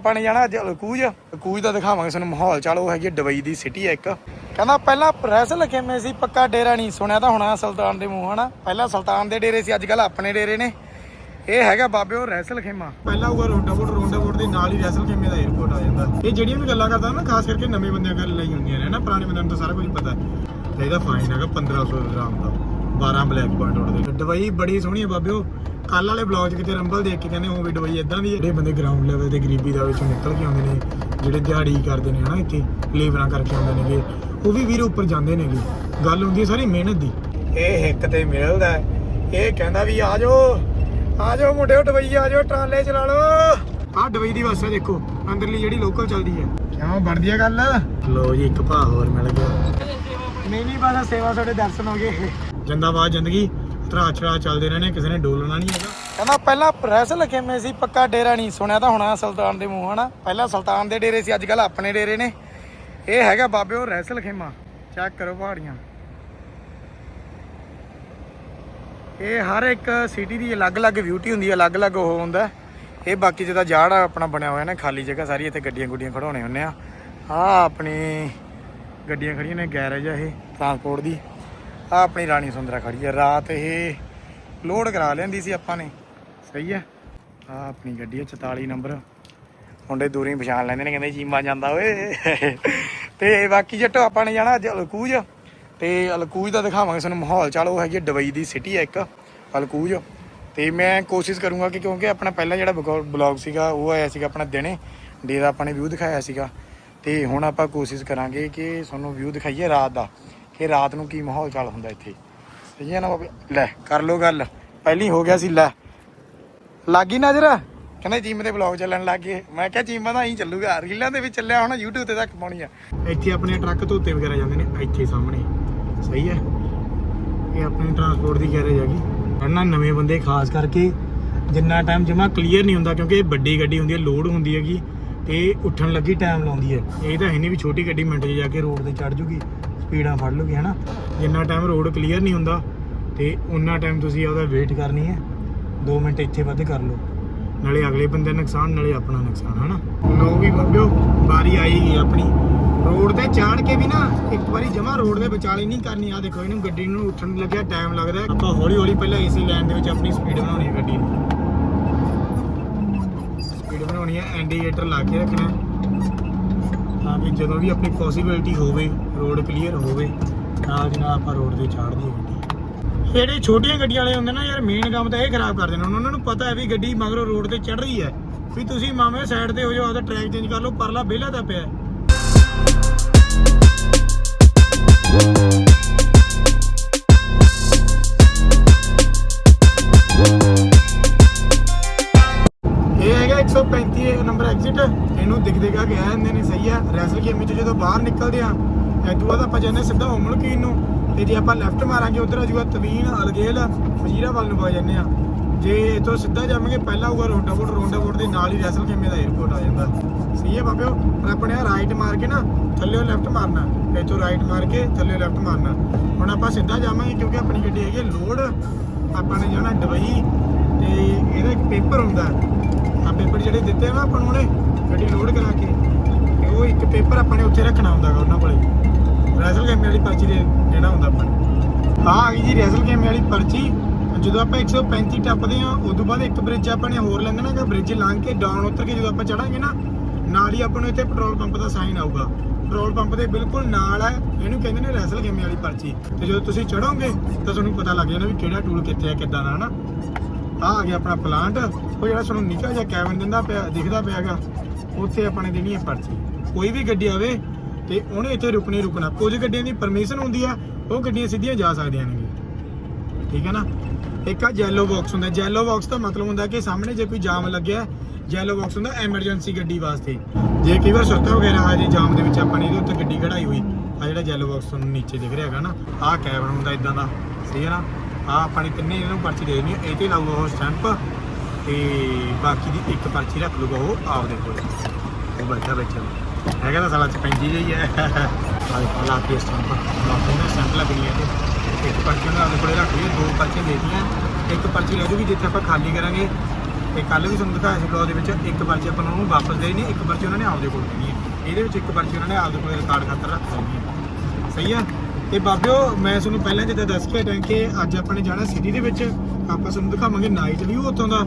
ਆਪਾਂ ਨੇ ਜਾਣਾ ਅੱਜ ਅਲਕੂਜ। ਅਲਕੂਜ ਦਾ ਦਿਖਾਵਾਂਗੇ ਤੁਹਾਨੂੰ ਮਾਹੌਲ ਚਾਲ, ਉਹ ਹੈਗੀ ਦੁਬਈ ਦੀ ਸਿਟੀ ਹੈ ਇੱਕ। ਕਹਿੰਦਾ ਪਹਿਲਾਂ ਪ੍ਰੈਸ ਲਖੇਮੇ ਸੀ? ਪੱਕਾ ਡੇਰਾ ਨਹੀਂ ਸੁਣਿਆ ਤਾਂ ਹੋਣਾ ਸੁਲਤਾਨ ਦੇ ਮੂੰਹ, ਹਨਾ? ਪਹਿਲਾਂ ਸੁਲਤਾਨ ਦੇ ਡੇਰੇ ਸੀ ਅੱਜ ਕੱਲ ਆਪਣੇ ਡੇਰੇ ਨੇ। ਇਹ ਹੈਗਾ ਬਾਬੇ ਉਹ ਰੈਸਲ ਖੇਮਾ। ਪਹਿਲਾਂ ਉਹ ਰੋਂਡਾਵੋਟ ਰੋਂਡਾਵੋਟ ਦੇ ਨਾਲ ਹੀ ਰੈਸਲ ਖੇਮੇ ਦਾ 에어ਪੋਰਟ ਆ ਜਾਂਦਾ। ਇਹ ਜਿਹੜੀਆਂ ਵੀ ਗੱਲਾਂ ਕਰਦਾ ਨਾ, ਖਾਸ ਕਰਕੇ ਨਵੇਂ ਬੰਦਿਆਂ ਕਰ ਲਈ ਹੁੰਦੀਆਂ ਨੇ ਨਾ ਪੁਰਾਣੇ ਬੰਦਿਆਂ ਨੂੰ ਤਾਂ ਸਾਰਾ ਕੁਝ ਪਤਾ। ਤੇ ਇਹਦਾ ਫਾਈਨ ਹੈਗਾ 1500 ਗ੍ਰਾਮ ਦਾ 12 ਬਲੈਕ ਪੁਆਇੰਟ ਉੱਡਦੇ। ਦਵਾਈ ਬੜੀ ਸੋਹਣੀ ਹੈ ਬਾਬਿਓ ਕੱਲ ਵਾਲੇ ਬਲੌਗ 'ਚ ਕਿਤੇ ਰੰਬਲ ਦੇਖ ਕੇ ਕਹਿੰਦੇ ਉਹ ਵੀ ਦਵਾਈ ਇਦਾਂ ਦੀ ਹੈ। ਜਿਹੜੇ ਬੰਦੇ ਗਰਾਊਂਡ ਲੈਵਲ ਤੇ ਗਰੀਬੀ ਦਾ ਵਿੱਚੋਂ ਨਿਕਲ ਕੇ ਆਉਂਦੇ ਨੇ ਜਿਹੜੇ ਦਿਹਾੜੀ ਕਰਦੇ ਨੇ ਹਨਾ ਇੱਥੇ ਲੇਬਰਾਂ ਕਰਕੇ ਆਉਂਦੇ ਨੇਗੇ ਉਹ ਵੀ ਵੀਰ ਉੱਪਰ ਜਾਂਦੇ ਨੇਗੇ। ਗੱਲ ਹੁੰਦੀ ਹੈ ਸਾਰੀ ਮਿਹਨਤ ਦੀ। ਇਹ ਹਿੱਕ ਤੇ ਮਿਲਦਾ। ਇਹ ਕਹਿੰਦਾ ਵੀ ਆ ਜਾਓ ਆ ਜਾਓ ਮੁੰਡਿਓ ਡਬਈ ਆ ਜਾਓ ਟਰਾਲੇ ਚਲਾ ਲਓ। ਆਹ ਡਬਈ ਦੀ ਬੱਸ ਹੈ ਦੇਖੋ ਅੰਦਰਲੀ ਜਿਹੜੀ ਲੋਕਲ ਚੱਲਦੀ ਹੈ। ਕਿਉਂ ਬਣਦੀ ਹੈ ਗੱਲ? ਲੋ ਜੀ ਇੱਕ ਭਾ ਹੋਰ ਮਿਲ ਗਿਆ। ਮੇਰੀ ਬਾਦਾ ਸੇਵਾ ਤੁਹਾਡੇ ਦਰਸ਼ਨ ਹੋ ਗਏ। ਜਿੰਦਾਬਾਦ ਜ਼ਿੰਦਗੀ। ਤਰਾ ਛੜਾ ਚੱਲਦੇ ਰਹਿਣੇ ਕਿਸੇ ਨੇ ਡੋਲਣਾ ਨਹੀਂ ਹੈਗਾ। ਕਹਿੰਦਾ ਪਹਿਲਾਂ ਪ੍ਰੈਸ ਲਖੇਮੇ ਸੀ, ਪੱਕਾ ਡੇਰਾ ਨਹੀਂ, ਸੁਣਿਆ ਤਾਂ ਹੋਣਾ ਸੁਲਤਾਨ ਦੇ ਮੂੰਹ, ਹਨਾ? ਪਹਿਲਾਂ ਸੁਲਤਾਨ ਦੇ ਡੇਰੇ ਸੀ ਅੱਜ ਕੱਲ ਆਪਣੇ ਡੇਰੇ ਨੇ। ਇਹ ਹੈਗਾ ਬਾਬੇ, ਉਹ ਰੈਸਲ ਖੇਮਾ ਚੈੱਕ ਕਰੋ ਪਹਾੜੀਆਂ। ਇਹ ਹਰ ਇੱਕ ਸਿਟੀ ਦੀ ਅਲੱਗ-ਅਲੱਗ ਬਿਊਟੀ ਹੁੰਦੀ ਹੈ, ਅਲੱਗ-ਅਲੱਗ ਉਹ ਹੁੰਦਾ। ਇਹ ਬਾਕੀ ਜਿਹਦਾ ਜਾੜ ਆਪਣਾ ਬਣਿਆ ਹੋਇਆ ਨਾ, ਖਾਲੀ ਜਗ੍ਹਾ ਸਾਰੀ ਇੱਥੇ ਗੱਡੀਆਂ ਗੁੱਡੀਆਂ ਖੜਾਉਣੇ ਹੁੰਨੇ ਆ। ਆ ਆਪਣੀ ਗੱਡੀਆਂ ਖੜੀਆਂ ਨੇ, ਗੈਰੇਜ ਆ ਇਹ ਟਰਾਂਸਪੋਰਟ ਦੀ। ਆ ਆਪਣੀ ਰਾਣੀ ਸੁੰਦਰਾ ਖੜੀ ਹੈ ਰਾਤ ਇਹ ਲੋਡ ਕਰਾ ਲੈਂਦੀ ਸੀ ਆਪਾਂ ਨੇ। ਸਹੀ ਹੈ ਆ ਆਪਣੀ ਗੱਡੀ ਹੈ 44 ਨੰਬਰ। ਮੁੰਡੇ ਦੂਰੀ ਪਛਾਣ ਲੈਂਦੇ ਨੇ, ਕਹਿੰਦੇ ਜੀਮਾ ਜਾਂਦਾ ਓਏ। ਤੇ ਬਾਕੀ ਜੱਟੋ, ਆਪਾਂ ਨੇ ਜਾਣਾ ਅੱਜ ਅਲਕੂਜ। ਤੇ ਅਲਕੂਜ ਦਾ ਦਿਖਾਵਾਂਗੇ ਤੁਹਾਨੂੰ ਮਾਹੌਲ ਚਾਲ। ਉਹ ਹੈਗੀ ਹੈ ਦੁਬਈ ਦੀ ਸਿਟੀ ਹੈ ਇੱਕ, ਅਲਕੂਜ। ਤੇ ਮੈਂ ਕੋਸ਼ਿਸ਼ ਕਰੂੰਗਾ ਕਿ ਕਿਉਂਕਿ ਆਪਣਾ ਪਹਿਲਾ ਜਿਹੜਾ ਬਲੌਗ ਸੀਗਾ, ਉਹ ਆਇਆ ਸੀਗਾ ਆਪਣਾ ਦਿਨੇ। ਡੇ ਦਾ ਆਪਾਂ ਨੇ ਵਿਊ ਦਿਖਾਇਆ ਸੀਗਾ। ਤੇ ਹੁਣ ਆਪਾਂ ਕੋਸ਼ਿਸ਼ ਕਰਾਂਗੇ ਕਿ ਤੁਹਾਨੂੰ ਵਿਊ ਦਿਖਾਈਏ ਰਾਤ ਦਾ। ਕਿ ਰਾਤ ਨੂੰ ਕੀ ਮਾਹੌਲ ਚਾਲ ਹੁੰਦਾ ਇੱਥੇ? ਸਹੀ ਹੈ ਨਾ ਬਾਬੇ ਲੈ, ਕਰ ਲੋ ਗੱਲ। ਪਹਿਲੀ ਹੋ ਗਿਆ ਸੀ, ਲੈ। ਲੱਗੀ ਨਜ਼ਰ? ਕਹਿੰਦੇ ਜਿਮ ਦੇ ਬਲੌਗ ਚੱਲਣ ਲੱਗ ਗਏ। ਮੈਂ ਕਿਹਾ, ਜਿਮ ਦਾ ਹੀ ਚੱਲੂਗਾ। ਰੀਲਾਂ ਦੇ ਵਿੱਚ ਚੱਲਿਆ ਹੁਣ, YouTube ਤੇ ਤੱਕ ਪਾਉਣੀ ਆ। ਇੱਥੇ ਆਪਣੇ ਟਰੱਕ ਧੋਤੇ ਵਗੈਰਾ ਜਾਂਦੇ ਨੇ, ਇੱਥੇ ਸਾਹਮਣੇ। ਸਹੀ ਹੈ? ਇਹ ਆਪਣੀ ਟਰਾਂਸਪੋਰਟ ਦੀ ਗੈਰੇਜ ਹੈਗੀ ਇਹਨਾਂ ਨਵੇਂ ਬੰਦੇ, ਖਾਸ ਕਰਕੇ ਜਿੰਨਾ ਟਾਈਮ ਜਮਾ ਕਲੀਅਰ ਨਹੀਂ ਹੁੰਦਾ, ਕਿਉਂਕਿ ਇਹ ਵੱਡੀ ਗੱਡੀ ਹੁੰਦੀ ਹੈ ਲੋਡ ਹੁੰਦੀ ਹੈਗੀ। ਤੇ ਉੱਠਣ ਲੱਗੀ ਟਾਈਮ ਲਾਉਂਦੀ ਹੈ। ਇਹ ਤਾਂ ਹੈ ਨਹੀਂ ਵੀ ਛੋਟੀ ਗੱਡੀ ਮਿੰਟ 'ਚ ਜਾ ਕੇ ਰੋਡ ਤੇ ਚੜ ਜੂਗੀ। ਸਪੀਡਾਂ ਫੜ ਲੂਗੀ, ਹੈਨਾ? ਜਿੰਨਾ ਟਾਈਮ ਰੋਡ ਕਲੀਅਰ ਨਹੀਂ ਹੁੰਦਾ ਤੇ ਉਨਾ ਟਾਈਮ ਤੁਸੀਂ ਉਹਦਾ ਵੇਟ ਕਰਨੀ ਹੈ। 2 ਮਿੰਟ ਇੱਥੇ ਵੱਧ ਕਰ ਲਓ। ਨਾਲੇ ਅਗਲੇ ਬੰਦੇ ਨੁਕਸਾਨ, ਨਾਲੇ ਆਪਣਾ ਨੁਕਸਾਨ, ਹਨਾ? ਲੋ ਵੀ ਬੱਬਿਓ ਬਾਰੀ ਆਈ ਗਈ ਆਪਣੀ। ਰੋਡ ਤੇ ਚਾੜ ਕੇ ਵੀ ਨਾ ਇੱਕ ਵਾਰੀ ਜਮਾ ਰੋਡ ਦੇ ਵਿਚਾਲੇ ਨਹੀਂ ਕਰਨੀ। ਆ ਦੇਖੋ, ਇਹਨੂੰ ਗੱਡੀ ਨੂੰ ਉੱਠਣ ਲੱਗਿਆ ਟਾਈਮ ਲੱਗਦਾ ਆਪਾਂ ਹੌਲੀ ਹੌਲੀ ਪਹਿਲਾਂ ਏਸੀ ਲਾਈਨ ਦੇ ਵਿੱਚ ਆਪਣੀ ਸਪੀਡ ਬਣਾਉਣੀ ਹੈ ਗੱਡੀ ਨੂੰ। ਸਪੀਡ ਬਣਾਉਣੀ ਹੈ ਇੰਡੀਕੇਟਰ ਲਾ ਕੇ ਰੱਖਣਾ ਤਾਂ ਕਿ ਜਦੋਂ ਵੀ ਆਪਣੀ ਪੋਸੀਬਿਲਿਟੀ ਹੋਵੇ ਰੋਡ ਕਲੀਅਰ ਹੋਵੇ ਨਾਲ ਦੀ ਨਾਲ ਆਪਾਂ ਰੋਡ ਤੇ ਚਾੜ ਦਈਏ ਗੱਡੀ ਜਿਹੜੇ ਛੋਟੀਆਂ ਗੱਡੀਆਂ ਵਾਲੇ ਹੁੰਦੇ ਨਾ ਯਾਰ ਮੇਨ ਕੰਮ ਤਾਂ ਇਹ ਖਰਾਬ ਕਰਦੇ ਨੇ। ਉਹਨਾਂ ਨੂੰ ਪਤਾ ਹੈ ਵੀ ਗੱਡੀ ਮਗਰੋਂ ਰੋਡ ਤੇ ਚੜ ਰਹੀ ਹੈ। ਵੀ ਤੁਸੀਂ ਮਾਮੇ ਸਾਈਡ ਤੇ ਹੋ ਜਾਓ, ਆਪਦਾ ਟਰੈਕ ਚੇਂਜ ਕਰ ਲਓ, ਪਰਲਾ ਵਿਹਲਾ ਤਾਂ ਪਿਆ ਇਹ ਹੈਗਾ 135 ਨੰਬਰ ਐਗਜ਼ਿਟ ਇਹਨੂੰ ਦਿਖ ਦੇਗਾ ਕਿ ਆ ਜਾਂਦੇ ਨੇ, ਸਹੀ ਆ ਰੈਸਲ ਗੇਮ ਵਿੱਚ ਜਦੋਂ ਬਾਹਰ ਨਿਕਲਦੇ ਆ ਐਦੂ ਬਾਅਦ ਆਪਾਂ ਜਾਂਦੇ ਸਿੱਧਾ ਹੋਮਲਕੀਨ ਨੂੰ। ਤੇ ਜੇ ਆਪਾਂ ਲੈਫਟ ਮਾਰਾਂਗੇ, ਉਧਰ ਆ ਜੂਗਾ ਤਵੀਨ, ਅਲਗੇਲ ਫਜੀਰਾ ਨੂੰ ਪਾ ਜਾਂਦੇ ਆ ਜੇ ਇਥੋਂ ਸਿੱਧਾ ਜਾਵਾਂਗੇ, ਪਹਿਲਾਂ ਹੋਊਗਾ ਰੋਂਡਾਵੋਟ ਰੋਂਡਾਵੋਟ ਦੇ ਨਾਲ ਹੀ ਰੈਸਲ ਖੇਮੇ ਦਾ 에어ਪੋਰਟ ਆ ਜਾਂਦਾ। ਸਹੀ ਹੈ ਬਾਬਿਓ? ਹੁਣ ਆਪਣੇ ਰਾਈਟ ਮਾਰ ਕੇ ਨਾ, ਥੱਲੇੋਂ ਲੈਫਟ ਮਾਰਨਾ। ਇਥੋਂ ਰਾਈਟ ਮਾਰ ਕੇ ਥੱਲੇ ਲੈਫਟ ਮਾਰਨਾ। ਹੁਣ ਆਪਾਂ ਸਿੱਧਾ ਜਾਵਾਂਗੇ, ਕਿਉਂਕਿ ਆਪਣੀ ਗੱਡੀ ਹੈਗੀ ਲੋਡ। ਆਪਾਂ ਨੇ ਜਾਣਾ ਦੁਬਈ। ਤੇ ਇਹਦਾ ਇੱਕ ਪੇਪਰ ਹੁੰਦਾ। ਆ ਪੇਪਰ ਜਿਹੜੇ ਦਿੱਤੇ ਆ ਨਾ ਆਪਾਂ ਨੂੰ ਉਹਨੇ, ਗੱਡੀ ਲੋਡ ਕਰਾ ਕੇ। ਉਹ ਇੱਕ ਪੇਪਰ ਆਪਾਂ ਨੇ ਉੱਥੇ ਰੱਖਣਾ ਹੁੰਦਾ ਗਾ ਉਹਨਾਂ ਕੋਲੇ। ਰੈਸਲ ਗੇਮ ਵਾਲੀ ਪਰਚੀ ਦੇ ਦੇਣਾ ਹੁੰਦਾ ਆਪਾਂ ਨੇ। ਹਾਂ ਆ ਗਈ ਜੀ ਰੈਸਲ ਗੇਮ ਵਾਲੀ ਪਰਚੀ। ਜਦੋਂ ਆਪਾਂ 135 ਟੱਪਦੇ ਆ ਉਦੋਂ ਬਾਅਦ ਇੱਕ ਬ੍ਰਿਜ ਆਪਾਂ ਨੇ ਹੋਰ ਲੰਘਣਾ ਬ੍ਰਿਜ ਲੰਘ ਕੇ ਡਾਊਨ ਉਤਰ ਕੇ ਜਦੋਂ ਆਪਾਂ ਚੜਾਂਗੇ ਨਾ, ਨਾਲ ਹੀ ਆਪਾਂ ਨੂੰ ਇੱਥੇ ਪੈਟਰੋਲ ਪੰਪ ਦਾ ਸਾਈਨ ਆਊਗਾ। ਪੈਟਰੋਲ ਪੰਪ ਦੇ ਬਿਲਕੁਲ ਨਾਲ ਹੈ ਇਹਨੂੰ ਕਹਿੰਦੇ ਨੇ ਰੈਸਲ ਗੇਮੇ ਵਾਲੀ ਪਰਚੀ। ਤੇ ਜਦੋਂ ਤੁਸੀਂ ਚੜੋਗੇ ਤਾਂ ਤੁਹਾਨੂੰ ਪਤਾ ਲੱਗ ਜਾਣਾ ਵੀ ਕਿਹੜਾ ਟੂਲ ਕਿੱਥੇ ਹੈ ਕਿੱਦਾਂ ਦਾ, ਹਨਾ? ਆ ਆ ਗਿਆ ਆਪਣਾ ਪਲਾਂਟ ਉਹ ਜਿਹੜਾ ਤੁਹਾਨੂੰ ਨਿੱਕਾ ਜਿਹਾ ਕੈਬਨ ਦਿੰਦਾ ਪਿਆ, ਦਿਖਦਾ ਪਿਆਗਾ ਉੱਥੇ ਆਪਾਂ ਨੇ ਦੇਣੀ ਹੈ ਪਰਚੀ। ਕੋਈ ਵੀ ਗੱਡੀ ਆਵੇ ਤੇ ਉਹਨੇ ਇੱਥੇ ਰੁਕਣੀ ਰੁਕਣਾ। ਕੁਝ ਗੱਡੀਆਂ ਦੀ ਪਰਮਿਸ਼ਨ ਹੁੰਦੀ ਆ, ਉਹ ਗੱਡੀਆਂ ਸਿੱਧੀਆਂ ਜਾ ਸਕਦੀਆਂ ਨੇ ਠੀਕ ਹੈ ਨਾ? ਇੱਕ ਆ ਜੈਲੋ ਬਾਕਸ ਹੁੰਦਾ। ਜੈਲੋ ਬਾਕਸ ਦਾ ਮਤਲਬ ਹੁੰਦਾ ਕਿ ਸਾਹਮਣੇ ਜੇ ਕੋਈ ਜਾਮ ਲੱਗਿਆ ਜੈਲੋ ਬਾਕਸ ਹੁੰਦਾ ਐਮਰਜੈਂਸੀ ਗੱਡੀ ਵਾਸਤੇ। ਜੇ ਕਈ ਵਾਰ ਸੁੱਤਾ ਵਗੈਰਾ ਆ ਜੇ ਜਾਮ ਦੇ ਵਿੱਚ ਆਪਾਂ ਨੇ ਇਹਦੇ ਉੱਤੇ ਗੱਡੀ ਕਢਾਈ ਹੋਈ, ਆ ਜਿਹੜਾ ਜੈਲੋ ਬਾਕਸ ਤੁਹਾਨੂੰ ਨੀਚੇ ਦਿਖ ਰਿਹਾ ਹੈਗਾ ਨਾ, ਆਹ ਕੈਬਨ ਹੁੰਦਾ ਇਦਾਂ ਦਾ। ਸਹੀ ਹੈ ਨਾ? ਆ ਆਪਾਂ ਨੇ ਤਿੰਨੇ ਇਹਨਾਂ ਨੂੰ ਪਰਚੀ ਦੇ ਦੇਣੀ ਹੈ ਇਹ ਤੇ ਲਾਊਗਾ ਉਹ ਸਟੈਂਪ ਤੇ ਬਾਕੀ ਦੀ ਇੱਕ ਪਰਚੀ ਰੱਖ ਲੂਗਾ ਉਹ ਆਪਦੇ ਕੋਲ। ਉਹ ਬੈਠਾ ਬੈਠਾ ਹੈਗਾ ਤਾਂ ਸਾਲਾ ਚ ਪੈਂਜੀ ਜਿਹੀ ਹੈ। ਆ ਲਾ ਕੇ ਸਟੈਂਪ ਬਾਕੀ ਨੇ ਸਟੈਂਪ ਲੱਗਣੀ ਤੇ ਇੱਕ ਪਰਚੀ ਉਹਨਾਂ ਦੇ ਕੋਲੇ ਰੱਖ ਲਈ, ਦੋ ਪਰਚੀਆਂ ਦੇ ਦਿੱਤੀਆਂ। ਇੱਕ ਪਰਚੀ ਰਹਿ ਜੂਗੀ ਜਿੱਥੇ ਆਪਾਂ ਖਾਲੀ ਕਰਾਂਗੇ। ਤੇ ਕੱਲ ਵੀ ਤੁਹਾਨੂੰ ਦਿਖਾਇਆ ਸੀ ਬਲੌਗ ਦੇ ਵਿੱਚ, ਇੱਕ ਪਰਚੀ ਆਪਾਂ ਨੂੰ ਉਹਨੂੰ ਵਾਪਸ ਦੇਣੀ ਇੱਕ ਪਰਚੀ ਉਹਨਾਂ ਨੇ ਆਪਦੇ ਕੋਲ ਦੇਣੀ ਹੈ। ਇਹਦੇ ਵਿੱਚ ਇੱਕ ਪਰਚੀ ਉਹਨਾਂ ਨੇ ਆਪਦੇ ਕੋਲੇ ਰਿਕਾਰਡ ਖਾਤਰ ਰੱਖ ਲੈਣੀ ਸਹੀ ਆ? ਤੇ ਬਾਬਿਓ, ਮੈਂ ਤੁਹਾਨੂੰ ਪਹਿਲਾਂ ਜਿੱਦਾਂ ਦੱਸ ਕੇ ਹਟਾਂ ਕਿ ਅੱਜ ਆਪਾਂ ਨੇ ਜਾਣਾ ਸਿਟੀ ਦੇ ਵਿੱਚ। ਆਪਾਂ ਤੁਹਾਨੂੰ ਦਿਖਾਵਾਂਗੇ ਨਾਈਟ ਵਿਊ ਉੱਥੋਂ ਦਾ।